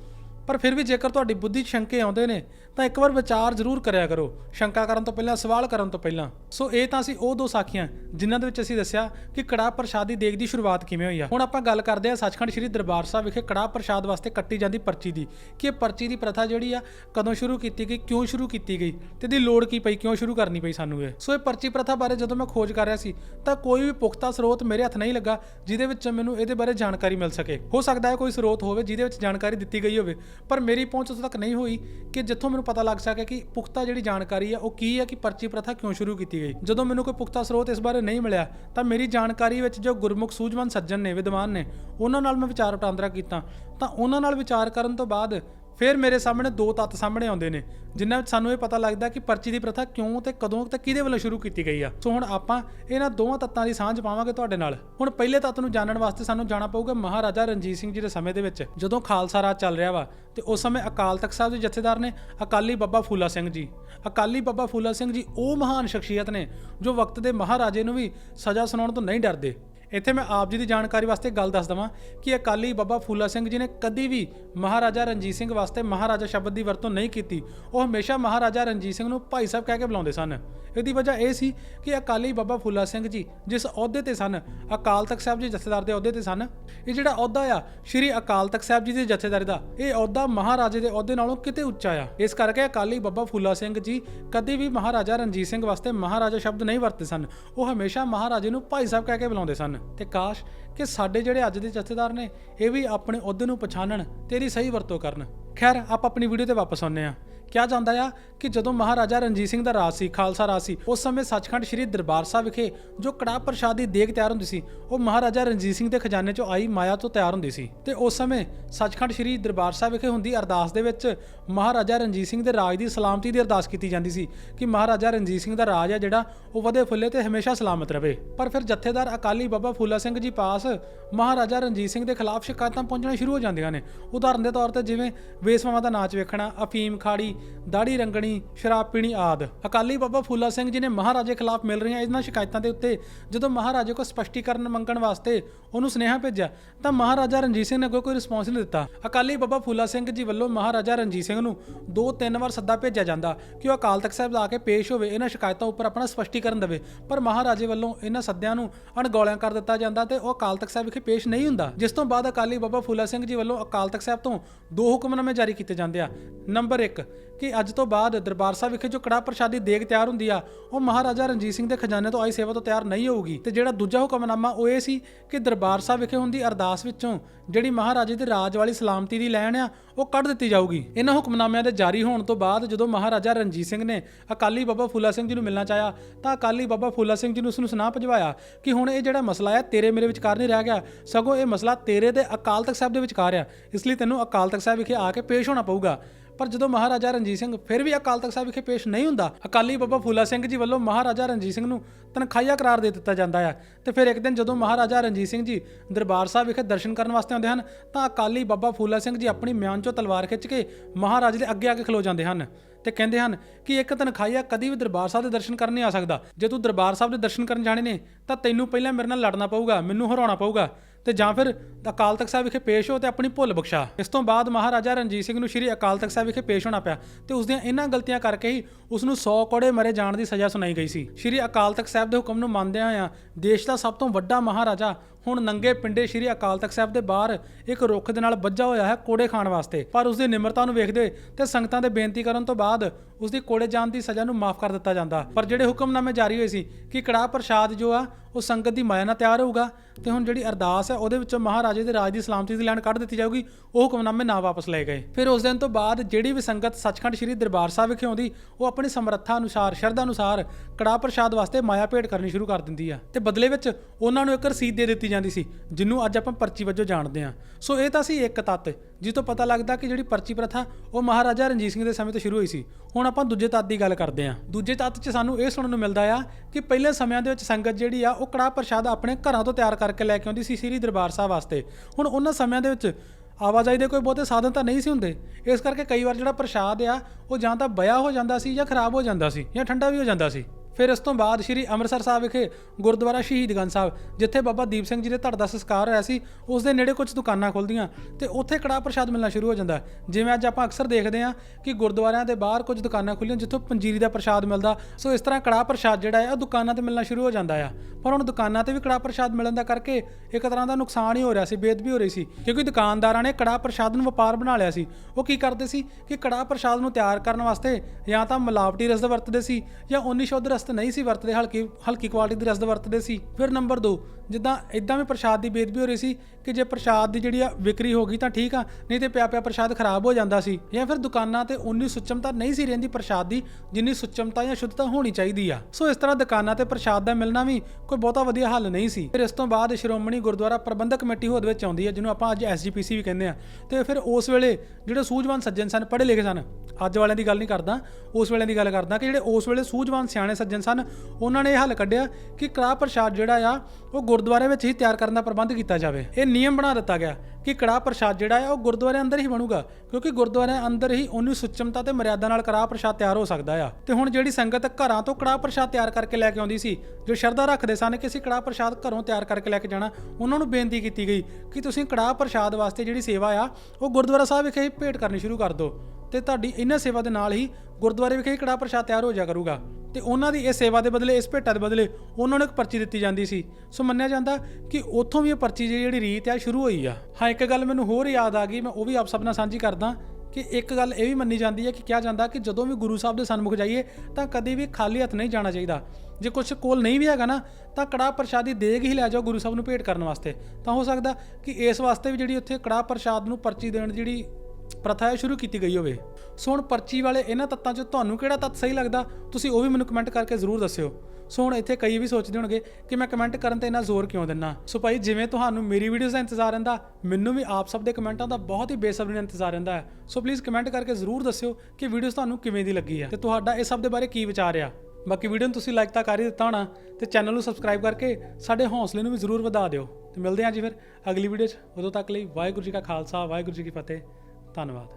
ਪਰ ਫਿਰ ਵੀ ਜੇਕਰ ਤੁਹਾਡੀ ਬੁੱਧੀ ਸ਼ੰਕੇ ਆਉਂਦੇ ਨੇ, ਤਾਂ ਇੱਕ ਵਾਰ ਵਿਚਾਰ ਜ਼ਰੂਰ ਕਰਿਆ ਕਰੋ, ਸ਼ੰਕਾ ਕਰਨ ਤੋਂ ਪਹਿਲਾਂ, ਸਵਾਲ ਕਰਨ ਤੋਂ ਪਹਿਲਾਂ। ਸੋ ਇਹ ਤਾਂ ਸੀ ਉਹ ਦੋ ਸਾਖੀਆਂ, ਜਿਨ੍ਹਾਂ ਦੇ ਵਿੱਚ ਅਸੀਂ ਦੱਸਿਆ ਕਿ ਕੜਾਹ ਦੀ ਦੇਗ ਦੀ ਸ਼ੁਰੂਆਤ ਕਿਵੇਂ ਹੋਈ ਆ। ਹੁਣ ਆਪਾਂ ਗੱਲ ਕਰਦੇ ਹਾਂ ਸੱਚਖੰਡ ਸ੍ਰੀ ਦਰਬਾਰ ਸਾਹਿਬ ਵਿਖੇ ਕੜਾਹ ਪ੍ਰਸ਼ਾਦ ਵਾਸਤੇ ਕੱਟੀ ਜਾਂਦੀ ਪਰਚੀ ਦੀ, ਕਿ ਇਹ ਪਰਚੀ ਦੀ ਪ੍ਰਥਾ ਜਿਹੜੀ ਆ, ਕਦੋਂ ਸ਼ੁਰੂ ਕੀਤੀ ਗਈ, ਕਿਉਂ ਸ਼ੁਰੂ ਕੀਤੀ ਗਈ ਤੇ ਇਹਦੀ ਲੋੜ ਕੀ ਪਈ, ਕਿਉਂ ਸ਼ੁਰੂ ਕਰਨੀ ਪਈ ਸਾਨੂੰ ਇਹ। ਸੋ ਇਹ ਪਰਚੀ ਪ੍ਰਥਾ ਬਾਰੇ ਜਦੋਂ ਮੈਂ ਖੋਜ ਕਰ ਰਿਹਾ ਸੀ, ਤਾਂ ਕੋਈ ਵੀ ਪੁਖਤਾ ਸਰੋਤ ਮੇਰੇ ਹੱਥ ਨਹੀਂ ਲੱਗਾ, ਜਿਹਦੇ ਵਿੱਚ ਮੈਨੂੰ ਇਹਦੇ ਬਾਰੇ ਜਾਣਕਾਰੀ ਮਿਲ ਸਕੇ। ਹੋ ਸਕਦਾ ਹੈ ਕੋਈ ਸਰੋਤ ਹੋਵੇ ਜਿਹਦੇ ਵਿੱਚ ਜਾਣਕਾਰੀ ਦਿੱਤੀ ਗਈ ਹੋਵੇ ਪਰ ਮੇਰੀ ਪਹੁੰਚ ਉੱਥੇ ਤੱਕ ਨਹੀਂ ਹੋਈ ਕਿ ਜਿੱਥੋਂ ਮੈਨੂੰ ਪਤਾ ਲੱਗ ਸਕੇ ਕਿ ਪੁਖਤਾ ਜਿਹੜੀ ਜਾਣਕਾਰੀ ਆ, ਉਹ ਕੀ ਹੈ ਕਿ ਪਰਚੀ ਪ੍ਰਥਾ ਕਿਉਂ ਸ਼ੁਰੂ ਕੀਤੀ ਗਈ। ਜਦੋਂ ਮੈਨੂੰ ਕੋਈ ਪੁਖਤਾ ਸਰੋਤ ਇਸ ਬਾਰੇ ਨਹੀਂ ਮਿਲਿਆ, ਤਾਂ ਮੇਰੀ ਜਾਣਕਾਰੀ ਵਿੱਚ ਜੋ ਗੁਰਮੁਖ ਸੂਝਵਾਨ ਸੱਜਣ ਨੇ, ਵਿਦਵਾਨ ਨੇ, ਉਹਨਾਂ ਨਾਲ ਮੈਂ ਵਿਚਾਰ ਵਟਾਂਦਰਾ ਕੀਤਾ। ਤਾਂ ਉਹਨਾਂ ਨਾਲ ਵਿਚਾਰ ਕਰਨ ਤੋਂ ਬਾਅਦ ਫਿਰ ਮੇਰੇ ਸਾਹਮਣੇ ਦੋ ਤੱਤ ਸਾਹਮਣੇ ਆਉਂਦੇ ਨੇ, ਜਿਨ੍ਹਾਂ ਵਿੱਚ ਸਾਨੂੰ ਇਹ ਪਤਾ ਲੱਗਦਾ ਕਿ ਪਰਚੀ ਦੀ ਪ੍ਰਥਾ ਕਿਉਂ ਤੇ ਕਦੋਂ ਤੇ ਕਿਹਦੇ ਵੱਲੋਂ ਸ਼ੁਰੂ ਕੀਤੀ ਗਈ ਆ। ਸੋ ਹੁਣ ਆਪਾਂ ਇਹਨਾਂ ਦੋਵਾਂ ਤੱਤਾਂ ਦੀ ਸਾਂਝ ਪਾਵਾਂਗੇ ਤੁਹਾਡੇ ਨਾਲ। ਹੁਣ ਪਹਿਲੇ ਤੱਤ ਨੂੰ ਜਾਣਨ ਵਾਸਤੇ ਸਾਨੂੰ ਜਾਣਾ ਪਊਗਾ ਮਹਾਰਾਜਾ ਰਣਜੀਤ ਸਿੰਘ ਜੀ ਦੇ ਸਮੇਂ ਦੇ ਵਿੱਚ, ਜਦੋਂ ਖਾਲਸਾ ਰਾਜ ਚੱਲ ਰਿਹਾ ਵਾ, ਤੇ ਉਸ ਸਮੇਂ ਅਕਾਲ ਤਖਤ ਸਾਹਿਬ ਦੇ ਜਥੇਦਾਰ ਨੇ ਅਕਾਲੀ ਬਾਬਾ ਫੂਲਾ ਸਿੰਘ ਜੀ। ਅਕਾਲੀ ਬਾਬਾ ਫੂਲਾ ਸਿੰਘ ਜੀ ਉਹ ਮਹਾਨ ਸ਼ਖਸੀਅਤ ਨੇ, ਜੋ ਵਕਤ ਦੇ ਮਹਾਰਾਜੇ ਨੂੰ ਵੀ ਸਜ਼ਾ ਸੁਣਾਉਣ ਤੋਂ ਨਹੀਂ ਡਰਦੇ। ਇੱਥੇ ਮੈਂ ਆਪ ਜੀ ਦੀ ਜਾਣਕਾਰੀ ਵਾਸਤੇ ਗੱਲ ਦੱਸ ਦਵਾਂ ਕਿ ਅਕਾਲੀ ਬਾਬਾ ਫੂਲਾ ਸਿੰਘ ਜੀ ਨੇ ਕਦੀ ਵੀ ਮਹਾਰਾਜਾ ਰਣਜੀਤ ਸਿੰਘ ਵਾਸਤੇ ਮਹਾਰਾਜਾ ਸ਼ਬਦ ਦੀ ਵਰਤੋਂ ਨਹੀਂ ਕੀਤੀ। ਉਹ ਹਮੇਸ਼ਾ ਮਹਾਰਾਜਾ ਰਣਜੀਤ ਸਿੰਘ ਨੂੰ ਭਾਈ ਸਾਹਿਬ ਕਹਿ ਕੇ ਬੁਲਾਉਂਦੇ ਸਨ। ਇਹਦੀ ਵਜ੍ਹਾ ਇਹ ਸੀ ਕਿ ਅਕਾਲੀ ਬਾਬਾ ਫੂਲਾ ਸਿੰਘ ਜੀ, ਜਿਸ ਅਹੁਦੇ ਤੇ ਸਨ, ਅਕਾਲ ਤਖਤ ਸਾਹਿਬ ਜੀ ਜਥੇਦਾਰ ਦੇ ਅਹੁਦੇ ਤੇ ਸਨ, ਇਹ ਜਿਹੜਾ ਅਹੁਦਾ ਆ, ਸ਼੍ਰੀ ਅਕਾਲ ਤਖਤ ਸਾਹਿਬ ਜੀ ਦੀ ਜਥੇਦਾਰੀ ਦਾ, ਇਹ ਅਹੁਦਾ ਮਹਾਰਾਜੇ ਦੇ ਅਹੁਦੇ ਨਾਲੋਂ ਕਿਤੇ ਉੱਚਾ ਆ। ਇਸ ਕਰਕੇ ਅਕਾਲੀ ਬਾਬਾ ਫੂਲਾ ਸਿੰਘ ਜੀ ਕਦੇ ਵੀ ਮਹਾਰਾਜਾ ਰਣਜੀਤ ਸਿੰਘ ਵਾਸਤੇ ਮਹਾਰਾਜਾ ਸ਼ਬਦ ਨਹੀਂ ਵਰਤੇ ਸਨ। ਉਹ ਹਮੇਸ਼ਾ ਮਹਾਰਾਜੇ ਨੂੰ ਭਾਈ ਸਾਹਿਬ ਕਹਿ ਕੇ ਬੁਲਾਉਂਦੇ ਸਨ। ਤੇ ਕਾਸ਼ ਕਿ ਸਾਡੇ ਜਿਹੜੇ ਅੱਜ ਦੇ ਜਥੇਦਾਰ ਨੇ, ਇਹ ਵੀ ਆਪਣੇ ਅਹੁਦੇ ਨੂੰ ਪਛਾਣਨ ਤੇਰੀ ਸਹੀ ਵਰਤੋਂ ਕਰਨ। ਖੈਰ, ਆਪਾਂ ਆਪਣੀ ਵੀਡੀਓ ਤੇ ਵਾਪਸ ਆਉਂਦੇ ਆ ਕਿਹਾ ਜਾਂਦਾ ਆ ਕਿ ਜਦੋਂ ਮਹਾਰਾਜਾ ਰਣਜੀਤ ਸਿੰਘ ਦਾ ਰਾਜ ਸੀ, ਖਾਲਸਾ ਰਾਜ ਸੀ, ਉਸ ਸਮੇਂ ਸੱਚਖੰਡ ਸ੍ਰੀ ਦਰਬਾਰ ਸਾਹਿਬ ਵਿਖੇ ਜੋ ਕੜਾਹ ਪ੍ਰਸ਼ਾਦ ਦੀ ਦੇਗ ਤਿਆਰ ਹੁੰਦੀ ਸੀ, ਉਹ ਮਹਾਰਾਜਾ ਰਣਜੀਤ ਸਿੰਘ ਦੇ ਖਜ਼ਾਨੇ ਚੋਂ ਆਈ ਮਾਇਆ ਤੋਂ ਤਿਆਰ ਹੁੰਦੀ ਸੀ। ਤੇ ਉਸ ਸਮੇਂ ਸੱਚਖੰਡ ਸ੍ਰੀ ਦਰਬਾਰ ਸਾਹਿਬ ਵਿਖੇ ਹੁੰਦੀ ਅਰਦਾਸ ਦੇ ਵਿੱਚ ਮਹਾਰਾਜਾ ਰਣਜੀਤ ਸਿੰਘ ਦੇ ਰਾਜ ਦੀ ਸਲਾਮਤੀ ਦੀ ਅਰਦਾਸ ਕੀਤੀ ਜਾਂਦੀ ਸੀ ਕਿ ਮਹਾਰਾਜਾ ਰਣਜੀਤ ਸਿੰਘ ਦਾ ਰਾਜ ਹੈ ਜਿਹੜਾ, ਉਹ ਵਧੇ ਫੁੱਲੇ ਤੇ ਹਮੇਸ਼ਾ ਸਲਾਮਤ ਰਹੇ। ਪਰ ਫਿਰ ਜਥੇਦਾਰ ਅਕਾਲੀ ਬਾਬਾ ਫੂਲਾ ਸਿੰਘ ਜੀ ਪਾਸ ਮਹਾਰਾਜਾ ਰਣਜੀਤ ਸਿੰਘ ਦੇ ਖਿਲਾਫ ਸ਼ਿਕਾਇਤਾਂ ਪਹੁੰਚਣਾ ਸ਼ੁਰੂ ਹੋ ਜਾਂਦੀਆਂ ਨੇ। ਉਦਾਹਰਨ ਦੇ ਤੌਰ ਤੇ ਜਿਵੇਂ ਵੇਸਵਾਵਾਂ ਦਾ ਨਾਚ ਵੇਖਣਾ, ਅਫੀਮ ਖਾੜੀ ਦਾੜੀ ਰੰਗਣੀ, ਸ਼ਰਾਬ ਪੀਣੀ ਆਦ। ਅਕਾਲੀ ਬਾਬਾ ਫੂਲਾ ਸਿੰਘ ਜੀ ਨੇ ਮਹਾਰਾਜੇ ਖਿਲਾਫ ਮਿਲ ਰਹੀਆਂ ਇਹਨਾਂ ਸ਼ਿਕਾਇਤਾਂ ਦੇ ਉੱਤੇ ਜਦੋਂ ਮਹਾਰਾਜੇ ਕੋਲ ਸਪਸ਼ਟੀਕਰਨ ਮੰਗਣ ਵਾਸਤੇ ਉਹਨੂੰ ਸੁਨੇਹਾ ਭੇਜਿਆ, ਤਾਂ ਮਹਾਰਾਜਾ ਰਣਜੀਤ ਸਿੰਘ ਨੇ ਕੋਈ ਕੋਈ ਰਿਸਪੌਂਸ ਨਹੀਂ ਦਿੱਤਾ। ਅਕਾਲੀ ਬਾਬਾ ਫੂਲਾ ਸਿੰਘ ਜੀ ਵੱਲੋਂ ਮਹਾਰਾਜਾ ਰਣਜੀਤ ਸਿੰਘ ਨੂੰ ਦੋ ਤਿੰਨ ਵਾਰ ਸੱਦਾ ਭੇਜਿਆ ਜਾਂਦਾ ਕਿ ਉਹ ਅਕਾਲ ਤਖਤ ਸਾਹਿਬ ਜਾ ਕੇ ਪੇਸ਼ ਹੋਵੇ, ਇਹਨਾਂ ਸ਼ਿਕਾਇਤਾਂ ਉੱਪਰ ਆਪਣਾ ਸਪਸ਼ਟੀਕਰਨ ਦੇਵੇ। ਪਰ ਮਹਾਰਾਜੇ ਵੱਲੋਂ ਇਹਨਾਂ ਸੱਦਿਆਂ ਨੂੰ ਅਣਗੌਲਿਆਂ ਕਰ ਦਿੱਤਾ ਜਾਂਦਾ ਤੇ ਉਹ ਅਕਾਲ ਤਖਤ ਸਾਹਿਬ ਵਿਖੇ ਪੇਸ਼ ਨਹੀਂ ਹੁੰਦਾ, ਜਿਸ ਤੋਂ ਬਾਅਦ ਅਕਾਲੀ ਬਾਬਾ ਫੂਲਾ ਸਿੰਘ ਜੀ ਵੱਲੋਂ ਅਕਾਲ ਤਖਤ ਸਾਹਿਬ ਤੋਂ ਦੋ ਹੁਕਮਨਾਮੇ ਜਾਰੀ ਕੀਤੇ ਜਾਂਦੇ ਆ। ਨੰਬਰ 1 ਕਿ ਅੱਜ ਤੋਂ ਬਾਅਦ ਦਰਬਾਰ ਸਾਹਿਬ ਵਿਖੇ ਜੋ ਕੜਾਹ ਪ੍ਰਸ਼ਾਦੀ ਦੇਗ ਤਿਆਰ ਹੁੰਦੀ ਆ, ਉਹ ਮਹਾਰਾਜਾ ਰਣਜੀਤ ਸਿੰਘ ਦੇ ਖਜ਼ਾਨੇ ਤੋਂ ਆਈ ਸੇਵਾ ਤੋਂ ਤਿਆਰ ਨਹੀਂ ਹੋਊਗੀ। ਤੇ ਜਿਹੜਾ ਦੂਜਾ ਹੁਕਮਨਾਮਾ ਉਹ ਇਹ ਸੀ ਕਿ ਦਰਬਾਰ ਸਾਹਿਬ ਵਿਖੇ ਹੁੰਦੀ ਅਰਦਾਸ ਵਿੱਚੋਂ ਜਿਹੜੀ ਮਹਾਰਾਜੇ ਦੇ ਰਾਜ ਵਾਲੀ ਸਲਾਮਤੀ ਦੀ ਲੈਣ ਆ, ਉਹ ਕੱਢ ਦਿੱਤੀ ਜਾਊਗੀ। ਇਹਨਾਂ ਹੁਕਮਨਾਮਿਆਂ ਦੇ ਜਾਰੀ ਹੋਣ ਤੋਂ ਬਾਅਦ ਜਦੋਂ ਮਹਾਰਾਜਾ ਰਣਜੀਤ ਸਿੰਘ ਨੇ ਅਕਾਲੀ ਬਾਬਾ ਫੂਲਾ ਸਿੰਘ ਜੀ ਨੂੰ ਮਿਲਣਾ ਚਾਹਿਆ, ਤਾਂ ਅਕਾਲੀ ਬਾਬਾ ਫੂਲਾ ਸਿੰਘ ਜੀ ਨੂੰ ਉਸ ਨੂੰ ਸੁਨਾਹ ਭਜਵਾਇਆ ਕਿ ਹੁਣ ਇਹ ਜਿਹੜਾ ਮਸਲਾ ਹੈ ਤੇਰੇ ਮੇਰੇ ਵਿਚਕਾਰ ਨਹੀਂ ਰਹਿ ਗਿਆ। ਸਗੋਂ ਇਹ ਮਸਲਾ ਤੇਰੇ ਤੇ ਅਕਾਲ ਤਖਤ ਸਾਹਿਬ ਦੇ ਵਿਚਕਾਰ ਆ। ਇਸ ਲਈ ਤੈਨੂੰ ਅਕਾਲ ਤਖਤ ਸਾਹਿਬ ਵਿਖੇ ਆ ਕੇ ਪੇਸ਼ ਹੋਣਾ ਪਊਗਾ। ਪਰ ਜਦੋਂ ਮਹਾਰਾਜਾ ਰਣਜੀਤ ਸਿੰਘ ਫਿਰ ਵੀ ਅਕਾਲ ਤਖਤ ਸਾਹਿਬ ਵਿਖੇ ਪੇਸ਼ ਨਹੀਂ ਹੁੰਦਾ, ਅਕਾਲੀ ਬਾਬਾ ਫੂਲਾ ਸਿੰਘ ਜੀ ਵੱਲੋਂ ਮਹਾਰਾਜਾ ਰਣਜੀਤ ਸਿੰਘ ਨੂੰ ਤਨਖਾਹੀਆ ਕਰਾਰ ਦੇ ਦਿੱਤਾ ਜਾਂਦਾ ਹੈ। ਤੇ ਫਿਰ ਇੱਕ ਦਿਨ ਜਦੋਂ ਮਹਾਰਾਜਾ ਰਣਜੀਤ ਸਿੰਘ ਜੀ ਦਰਬਾਰ ਸਾਹਿਬ ਵਿਖੇ ਦਰਸ਼ਨ ਕਰਨ ਵਾਸਤੇ ਆਉਂਦੇ ਹਨ, ਤਾਂ ਅਕਾਲੀ ਬਾਬਾ ਫੂਲਾ ਸਿੰਘ ਜੀ ਆਪਣੀ ਮਿਆਨ ਚੋਂ ਤਲਵਾਰ ਖਿੱਚ ਕੇ ਮਹਾਰਾਜ ਦੇ ਅੱਗੇ ਆ ਕੇ ਖਲੋ ਜਾਂਦੇ ਹਨ ਤੇ ਕਹਿੰਦੇ ਹਨ ਕਿ ਇੱਕ ਤਨਖਾਹੀਆ ਕਦੀ ਵੀ ਦਰਬਾਰ ਸਾਹਿਬ ਦੇ ਦਰਸ਼ਨ ਕਰਨ ਨਹੀਂ ਆ ਸਕਦਾ। ਜੇ ਤੂੰ ਦਰਬਾਰ ਸਾਹਿਬ ਦੇ ਦਰਸ਼ਨ ਕਰਨ ਜਾਣੇ ਨੇ, ਤਾਂ ਤੈਨੂੰ ਪਹਿਲਾਂ ਮੇਰੇ ਨਾਲ ਲੜਨਾ ਪਊਗਾ, ਮੈਨੂੰ ਹਰਾਉਣਾ ਪਊਗਾ। ਤੇ ਜਾਂ ਫਿਰ ਅਕਾਲ ਤਖਤ ਸਾਹਿਬ ਵਿਖੇ ਪੇਸ਼ ਹੋ ਤੇ ਆਪਣੀ ਭੁੱਲ ਬਖਸ਼ਾ। ਇਸ ਤੋਂ ਬਾਅਦ ਮਹਾਰਾਜਾ ਰਣਜੀਤ ਸਿੰਘ ਨੂੰ ਸ਼੍ਰੀ ਅਕਾਲ ਤਖਤ ਸਾਹਿਬ ਵਿਖੇ ਪੇਸ਼ ਹੋਣਾ ਪਿਆ ਤੇ ਉਸ ਦੀਆਂ ਇਹਨਾਂ ਗਲਤੀਆਂ ਕਰਕੇ ਹੀ ਉਸ ਨੂੰ 100 ਕੋੜੇ ਮਰੇ ਜਾਣ ਦੀ ਸਜ਼ਾ ਸੁਣਾਈ ਗਈ ਸੀ। ਸ਼੍ਰੀ ਅਕਾਲ ਤਖਤ ਸਾਹਿਬ ਦੇ ਹੁਕਮ ਨੂੰ ਮੰਨਦਿਆਂ ਆ ਦੇਸ਼ ਦਾ ਸਭ ਤੋਂ ਵੱਡਾ ਮਹਾਰਾਜਾ ਹੁਣ ਨੰਗੇ ਪਿੰਡੇ ਸ਼੍ਰੀ ਅਕਾਲ ਤਖਤ ਸਾਹਿਬ ਦੇ ਬਾਹਰ ਇੱਕ ਰੁੱਖ ਦੇ ਨਾਲ ਵੱਜਾ ਹੋਇਆ ਹੈ ਕੋੜੇ ਖਾਣ ਵਾਸਤੇ। ਪਰ ਉਸ ਦੀ ਨਿਮਰਤਾ ਨੂੰ ਵੇਖਦੇ ਹੋਏ ਤੇ ਸੰਗਤਾਂ ਦੇ ਬੇਨਤੀ ਕਰਨ ਤੋਂ ਬਾਅਦ ਉਸ ਦੀ ਕੋੜੇ ਜਾਣ ਦੀ ਸਜ਼ਾ ਨੂੰ ਮਾਫ ਕਰ ਦਿੱਤਾ ਜਾਂਦਾ। ਪਰ ਜਿਹੜੇ ਹੁਕਮਨਾਮੇ ਜਾਰੀ ਹੋਏ ਸੀ ਕਿ ਕੜਾਹ ਪ੍ਰਸ਼ਾਦ ਜੋ ਆ ਉਹ ਸੰਗਤ ਦੀ ਮਾਇਆ ਨਾਲ ਤਿਆਰ ਹੋਊਗਾ ਤੇ ਹੁਣ ਜਿਹੜੀ ਅਰਦਾਸ ਹੈ ਉਹਦੇ ਵਿੱਚੋਂ ਮਹਾਰਾਜੇ ਦੇ ਰਾਜ ਦੀ ਸਲਾਮਤੀ ਦੀ ਲੈਣ ਕੱਢ ਦਿੱਤੀ ਜਾਊਗੀ, ਉਹ ਹੁਕਮਨਾਮੇ ਨਾ ਵਾਪਸ ਲਏ ਗਏ। ਫਿਰ ਉਸ ਦਿਨ ਤੋਂ ਬਾਅਦ ਜਿਹੜੀ ਵੀ ਸੰਗਤ ਸੱਚਖੰਡ ਸ੍ਰੀ ਦਰਬਾਰ ਸਾਹਿਬ ਵਿਖੇ ਆਉਂਦੀ, ਉਹ ਆਪਣੀ ਸਮਰੱਥਾ ਅਨੁਸਾਰ, ਸ਼ਰਧਾ ਅਨੁਸਾਰ ਕੜਾਹ ਪ੍ਰਸ਼ਾਦ ਵਾਸਤੇ ਮਾਇਆ ਭੇਟ ਕਰਨੀ ਸ਼ੁਰੂ ਕਰ ਦਿੰਦੀ ਆ। ਤੇ ਬਦਲੇ ਵਿੱਚ ਉਹਨਾਂ ਨੂੰ ਇੱਕ ਰਸੀਦ ਦੇ ਦਿੱਤੀ ਜਾਂਦੀ ਸੀ ਜਿਹਨੂੰ ਅੱਜ ਆਪਾਂ ਪਰਚੀ ਵਜੋਂ ਜਾਣਦੇ ਆ ਸੋ ਇਹ ਤਾਂ ਸੀ ਇੱਕ ਤੱਤ। ਜਿਸ ਤੋਂ ਪਤਾ ਲੱਗਦਾ ਕਿ ਜਿਹੜੀ ਪਰਚੀ ਪ੍ਰਥਾ, ਉਹ ਮਹਾਰਾਜਾ ਰਣਜੀਤ ਸਿੰਘ ਦੇ ਸਮੇਂ ਤੋਂ ਸ਼ੁਰੂ ਹੋਈ ਸੀ। ਹੁਣ ਆਪਾਂ ਦੂਜੇ ਤੱਤ ਦੀ ਗੱਲ ਕਰਦੇ ਹਾਂ। ਦੂਜੇ ਤੱਤ 'ਚ ਸਾਨੂੰ ਇਹ ਸੁਣਨ ਨੂੰ ਮਿਲਦਾ ਆ ਕਿ ਪਹਿਲੇ ਸਮਿਆਂ ਦੇ ਵਿੱਚ ਸੰਗਤ ਜਿਹੜੀ ਆ, ਉਹ ਕੜਾਹ ਪ੍ਰਸ਼ਾਦ ਆਪਣੇ ਘਰਾਂ ਤੋਂ ਤਿਆਰ ਕਰਕੇ ਲੈ ਕੇ ਆਉਂਦੀ ਸੀ ਸ੍ਰੀ ਦਰਬਾਰ ਸਾਹਿਬ ਵਾਸਤੇ। ਹੁਣ ਉਹਨਾਂ ਸਮਿਆਂ ਦੇ ਵਿੱਚ ਆਵਾਜਾਈ ਦੇ ਕੋਈ ਬਹੁਤੇ ਸਾਧਨ ਤਾਂ ਨਹੀਂ ਸੀ ਹੁੰਦੇ। ਇਸ ਕਰਕੇ ਕਈ ਵਾਰ ਜਿਹੜਾ ਪ੍ਰਸ਼ਾਦ ਆ, ਉਹ ਜਾਂ ਤਾਂ ਬਿਆ ਹੋ ਜਾਂਦਾ ਸੀ ਜਾਂ ਖਰਾਬ ਹੋ ਜਾਂਦਾ ਸੀ ਜਾਂ ਠੰਡਾ ਵੀ ਹੋ ਜਾਂਦਾ ਸੀ। ਫਿਰ ਇਸ ਤੋਂ ਬਾਅਦ ਸ੍ਰੀ ਅੰਮ੍ਰਿਤਸਰ ਸਾਹਿਬ ਵਿਖੇ ਗੁਰਦੁਆਰਾ ਸ਼ਹੀਦਗੰਜ ਸਾਹਿਬ, ਜਿੱਥੇ ਬਾਬਾ ਦੀਪ ਸਿੰਘ ਜੀ ਦੇ ਧੜ ਦਾ ਸੰਸਕਾਰ ਹੋਇਆ ਸੀ, ਉਸ ਦੇ ਨੇੜੇ ਕੁਝ ਦੁਕਾਨਾਂ ਖੁੱਲਦੀਆਂ ਤੇ ਉੱਥੇ ਕੜਾਹ ਪ੍ਰਸ਼ਾਦ ਮਿਲਣਾ ਸ਼ੁਰੂ ਹੋ ਜਾਂਦਾ ਜਿਵੇਂ ਅੱਜ ਆਪਾਂ ਅਕਸਰ ਦੇਖਦੇ ਹਾਂ ਕਿ ਗੁਰਦੁਆਰਿਆਂ ਦੇ ਬਾਹਰ ਕੁਝ ਦੁਕਾਨਾਂ ਖੁੱਲੀਆਂ ਜਿੱਥੋਂ ਪੰਜੀਰੀ ਦਾ ਪ੍ਰਸ਼ਾਦ ਮਿਲਦਾ, ਸੋ ਇਸ ਤਰ੍ਹਾਂ ਕੜਾਹ ਪ੍ਰਸ਼ਾਦ ਜਿਹੜਾ ਹੈ, ਉਹ ਦੁਕਾਨਾਂ ਤੇ ਮਿਲਣਾ ਸ਼ੁਰੂ ਹੋ ਜਾਂਦਾ ਆ। ਪਰ ਹੁਣ ਦੁਕਾਨਾਂ ਤੇ ਵੀ ਕੜਾਹ ਪ੍ਰਸ਼ਾਦ ਮਿਲਣ ਦਾ ਕਰਕੇ ਇੱਕ ਤਰ੍ਹਾਂ ਦਾ ਨੁਕਸਾਨ ਹੀ ਹੋ ਰਿਹਾ ਸੀ ਬੇਦਬੀ ਹੋ ਰਹੀ ਸੀ, ਕਿਉਂਕਿ ਦੁਕਾਨਦਾਰਾਂ ਨੇ ਕੜਾਹ ਪ੍ਰਸ਼ਾਦ ਨੂੰ ਵਪਾਰ ਬਣਾ ਲਿਆ ਸੀ। ਉਹ ਕੀ ਕਰਦੇ ਸੀ ਕਿ ਕੜਾਹ ਪ੍ਰਸ਼ਾਦ ਨੂੰ ਤਿਆਰ ਕਰਨ ਵਾਸਤੇ ਜਾਂ ਤਾਂ ਮਿਲਾਵਟੀ ਰਸਦ ਵਰਤਦੇ ਸੀ ਜਾਂ ਉਨੀ ਸ਼ੁੱਧ ਰਸ ਰਸਦ ਨਹੀਂ ਸੀ ਵਰਤਦੇ, ਹਲਕੀ ਹਲਕੀ ਕੁਆਲਿਟੀ ਦੀ ਰਸਦ ਵਰਤਦੇ ਸੀ। ਫਿਰ ਨੰਬਰ 2 ਜਿੱਦਾਂ ਇਦਾਂ ਵੀ ਪ੍ਰਸ਼ਾਦ ਦੀ ਬੇਦਬੀ ਹੋ ਰਹੀ ਸੀ ਕਿ ਜੇ ਪ੍ਰਸ਼ਾਦ ਦੀ ਜਿਹੜੀ ਆ ਵਿਕਰੀ ਹੋ ਗਈ ਤਾਂ ਠੀਕ ਆ, ਨਹੀਂ ਤੇ ਪਿਆ ਪਿਆ ਪ੍ਰਸ਼ਾਦ ਖਰਾਬ ਹੋ ਜਾਂਦਾ ਸੀ। ਜਾਂ ਫਿਰ ਦੁਕਾਨਾਂ ਤੇ ਉਨੀ ਸੁਚਮਤਾ ਨਹੀਂ ਸੀ ਰਹਿੰਦੀ ਪ੍ਰਸ਼ਾਦ ਦੀ, ਜਿੰਨੀ ਸੁਚਮਤਾ ਜਾਂ ਸ਼ੁੱਧਤਾ ਹੋਣੀ ਚਾਹੀਦੀ ਆ। ਸੋ ਇਸ ਤਰ੍ਹਾਂ ਦੁਕਾਨਾਂ ਤੇ ਪ੍ਰਸ਼ਾਦ ਦਾ ਮਿਲਣਾ ਵੀ ਕੋਈ ਬਹੁਤਾ ਵਧੀਆ ਹੱਲ ਨਹੀਂ ਸੀ। ਫਿਰ ਇਸ ਤੋਂ ਬਾਅਦ ਸ਼੍ਰੋਮਣੀ ਗੁਰਦੁਆਰਾ ਪ੍ਰਬੰਧਕ ਕਮੇਟੀ ਹੋਦ ਵਿੱਚ ਆਉਂਦੀ ਹੈ ਜਿਹਨੂੰ ਆਪਾਂ ਅੱਜ ਐਸਜੀਪੀਸੀ ਵੀ ਕਹਿੰਦੇ ਆ। ਤੇ ਫਿਰ ਉਸ ਵੇਲੇ ਜਿਹੜੇ ਸੂਝਵਾਨ ਸੱਜਣ ਸਨ, ਪੜ੍ਹੇ ਲਿਖੇ ਸਨ। ਅੱਜ ਵਾਲਿਆਂ ਦੀ ਗੱਲ ਨਹੀਂ ਕਰਦਾ, ਉਸ ਵੇਲੇ ਦੀ ਗੱਲ ਕਰਦਾ ਕਿ ਜਿਹੜੇ ਉਸ ਵੇਲੇ ਸੂਝਵਾਨ ਸਿਆਣੇ ਸੱਜਣ ਸਨ। ਉਹਨਾਂ ਨੇ ਇਹ ਹੱਲ ਕੱਢਿਆ ਕਿ ਕੜਾਹ ਪ੍ਰਸ਼ਾਦ ਜਿਹੜਾ ਆ, ਉਹ ਗੁਰਦੁਆਰੇ ਵਿੱਚ ਹੀ ਤਿਆਰ ਕਰਨ ਦਾ ਪ੍ਰਬੰਧ ਕੀਤਾ ਜਾਵੇ। ਇਹ ਨਿਯਮ ਬਣਾ ਦਿੱਤਾ ਗਿਆ ਕਿ ਕੜਾਹ ਪ੍ਰਸ਼ਾਦ ਜਿਹੜਾ ਆ, ਉਹ ਗੁਰਦੁਆਰੇ ਅੰਦਰ ਹੀ ਬਣੂਗਾ, ਕਿਉਂਕਿ ਗੁਰਦੁਆਰੇ ਅੰਦਰ ਹੀ ਉਹਨੂੰ ਸੁਚਮਤਾ ਤੇ ਮਰਿਆਦਾ ਨਾਲ ਕੜਾਹ ਪ੍ਰਸ਼ਾਦ ਤਿਆਰ ਹੋ ਸਕਦਾ ਆ। ਤੇ ਹੁਣ ਜਿਹੜੀ ਸੰਗਤ ਘਰਾਂ ਤੋਂ ਕੜਾਹ ਪ੍ਰਸ਼ਾਦ ਤਿਆਰ ਕਰਕੇ ਲੈ ਕੇ ਆਉਂਦੀ ਸੀ, ਜੋ ਸ਼ਰਧਾ ਰੱਖਦੇ ਸਨ ਕਿ ਅਸੀਂ ਕੜਾਹ ਪ੍ਰਸ਼ਾਦ ਘਰੋਂ ਤਿਆਰ ਕਰਕੇ ਲੈ ਕੇ ਜਾਣਾ, ਉਹਨਾਂ ਨੂੰ ਬੇਨਤੀ ਕੀਤੀ ਗਈ ਕਿ ਤੁਸੀਂ ਕੜਾਹ ਪ੍ਰਸ਼ਾਦ ਵਾਸਤੇ ਜਿਹੜੀ ਸੇਵਾ ਆ, ਉਹ ਗੁਰਦੁਆਰਾ ਸਾਹਿਬ ਵਿਖੇ ਹੀ ਭੇਟ ਕਰਨੀ ਸ਼ੁਰੂ ਕਰ ਦਿਓ। ਤੇ ਤੁਹਾਡੀ ਇਹਨਾਂ ਸੇਵਾ ਦੇ ਨਾਲ ਹੀ ਗੁਰਦੁਆਰੇ ਵਿਖੇ ਹੀ ਕੜਾਹ ਪ੍ਰਸ਼ਾਦ ਤਿਆਰ ਹੋ ਜਾ ਕਰੂਗਾ। ਤੇ ਉਹਨਾਂ ਦੀ ਇਹ ਸੇਵਾ ਦੇ ਬਦਲੇ, ਇਸ ਭੇਟਾ ਦੇ ਬਦਲੇ ਉਹਨਾਂ ਨੂੰ ਇੱਕ ਪਰਚੀ ਦਿੱਤੀ ਜਾਂਦੀ ਸੀ। ਸੋ ਮੰਨਿਆ ਜਾਂਦਾ ਕਿ ਉੱਥੋਂ ਵੀ ਇਹ ਪਰਚੀ ਦੀ ਜਿਹੜੀ ਰੀਤ ਆ ਸ਼ੁਰੂ ਹੋਈ ਆ। ਹਾਂ, ਇੱਕ ਗੱਲ ਮੈਨੂੰ ਹੋਰ ਯਾਦ ਆ ਗਈ, ਮੈਂ ਉਹ ਵੀ ਆਪ ਸਭ ਨਾਲ ਸਾਂਝੀ ਕਰਦਾ ਕਿ ਇੱਕ ਗੱਲ ਇਹ ਵੀ ਮੰਨੀ ਜਾਂਦੀ ਹੈ ਕਿ ਕਿਹਾ ਜਾਂਦਾ ਕਿ ਜਦੋਂ ਵੀ ਗੁਰੂ ਸਾਹਿਬ ਦੇ ਸਨਮੁਖ ਜਾਈਏ, ਤਾਂ ਕਦੇ ਵੀ ਖਾਲੀ ਹੱਥ ਨਹੀਂ ਜਾਣਾ ਚਾਹੀਦਾ। ਜੇ ਕੁਝ ਕੋਲ ਨਹੀਂ ਵੀ ਹੈਗਾ ਨਾ, ਤਾਂ ਕੜਾਹ ਪ੍ਰਸ਼ਾਦੀ ਦੇਗ ਹੀ ਲੈ ਜਾਓ ਗੁਰੂ ਸਾਹਿਬ ਨੂੰ ਭੇਟ ਕਰਨ ਵਾਸਤੇ। ਤਾਂ ਹੋ ਸਕਦਾ ਕਿ ਇਸ ਵਾਸਤੇ ਵੀ ਜਿਹੜੀ ਉੱਥੇ ਕੜਾਹ ਪ੍ਰਸ਼ਾਦ ਨੂੰ ਪਰਚੀ ਦੇਣ ਦੀ ਜਿਹੜੀ ਪ੍ਰਥਾ ਸ਼ੁਰੂ ਕੀਤੀ ਗਈ ਹੋਵੇ। ਸੋ ਹੁਣ ਪਰਚੀ ਵਾਲੇ ਇਹਨਾਂ ਤੱਤਾਂ 'ਚੋਂ ਤੁਹਾਨੂੰ ਕਿਹੜਾ ਤੱਤ ਸਹੀ ਲੱਗਦਾ, ਤੁਸੀਂ ਉਹ ਵੀ ਮੈਨੂੰ ਕਮੈਂਟ ਕਰਕੇ ਜ਼ਰੂਰ ਦੱਸਿਓ। ਸੋ ਹੁਣ ਇੱਥੇ ਕਈ ਵੀ ਸੋਚਦੇ ਹੋਣਗੇ ਕਿ ਮੈਂ ਕਮੈਂਟ ਕਰਨ ਤੇ ਇੰਨਾ ਜ਼ੋਰ ਕਿਉਂ ਦਿੰਨਾ? ਸੋ ਭਾਈ ਜਿਵੇਂ ਤੁਹਾਨੂੰ ਮੇਰੀ ਵੀਡੀਓਜ਼ ਦਾ ਇੰਤਜ਼ਾਰ ਰਹਿੰਦਾ, ਮੈਨੂੰ ਵੀ ਆਪ ਸਭ ਦੇ ਕਮੈਂਟਾਂ ਦਾ ਬਹੁਤ ਹੀ ਬੇਸਬਰੀ ਨਾਲ ਇੰਤਜ਼ਾਰ ਰਹਿੰਦਾ ਹੈ। ਸੋ ਪਲੀਜ਼ ਕਮੈਂਟ ਕਰਕੇ ਜ਼ਰੂਰ ਦੱਸਿਓ ਕਿ ਵੀਡੀਓਜ਼ ਤੁਹਾਨੂੰ ਕਿਵੇਂ ਦੀ ਲੱਗੀ ਹੈ ਤੇ ਤੁਹਾਡਾ ਇਸ ਸਭ ਦੇ ਬਾਰੇ ਕੀ ਵਿਚਾਰ ਆ। ਬਾਕੀ ਵੀਡੀਓ ਨੂੰ ਤੁਸੀਂ ਲਾਈਕ ਤਾਂ ਕਰ ਹੀ ਦਿੱਤਾ ਹੋਣਾ ਤੇ ਚੈਨਲ ਨੂੰ ਸਬਸਕ੍ਰਾਈਬ ਕਰਕੇ ਸਾਡੇ ਹੌਸਲੇ ਨੂੰ ਵੀ ਜ਼ਰੂਰ ਵਧਾ ਦਿਓ। ਤੇ ਮਿਲਦੇ ਹਾਂ ਜੀ ਫਿਰ ਅਗਲੀ ਵੀਡੀਓ 'ਚ। ਉਦੋਂ ਤੱਕ ਲਈ ਵਾਹਿਗੁਰੂ ਜੀ ਕਾ ਖਾਲਸਾ, ਵਾਹਿਗੁਰੂ ਜੀ ਕੀ ਫਤਿਹ। ਧੰਨਵਾਦ।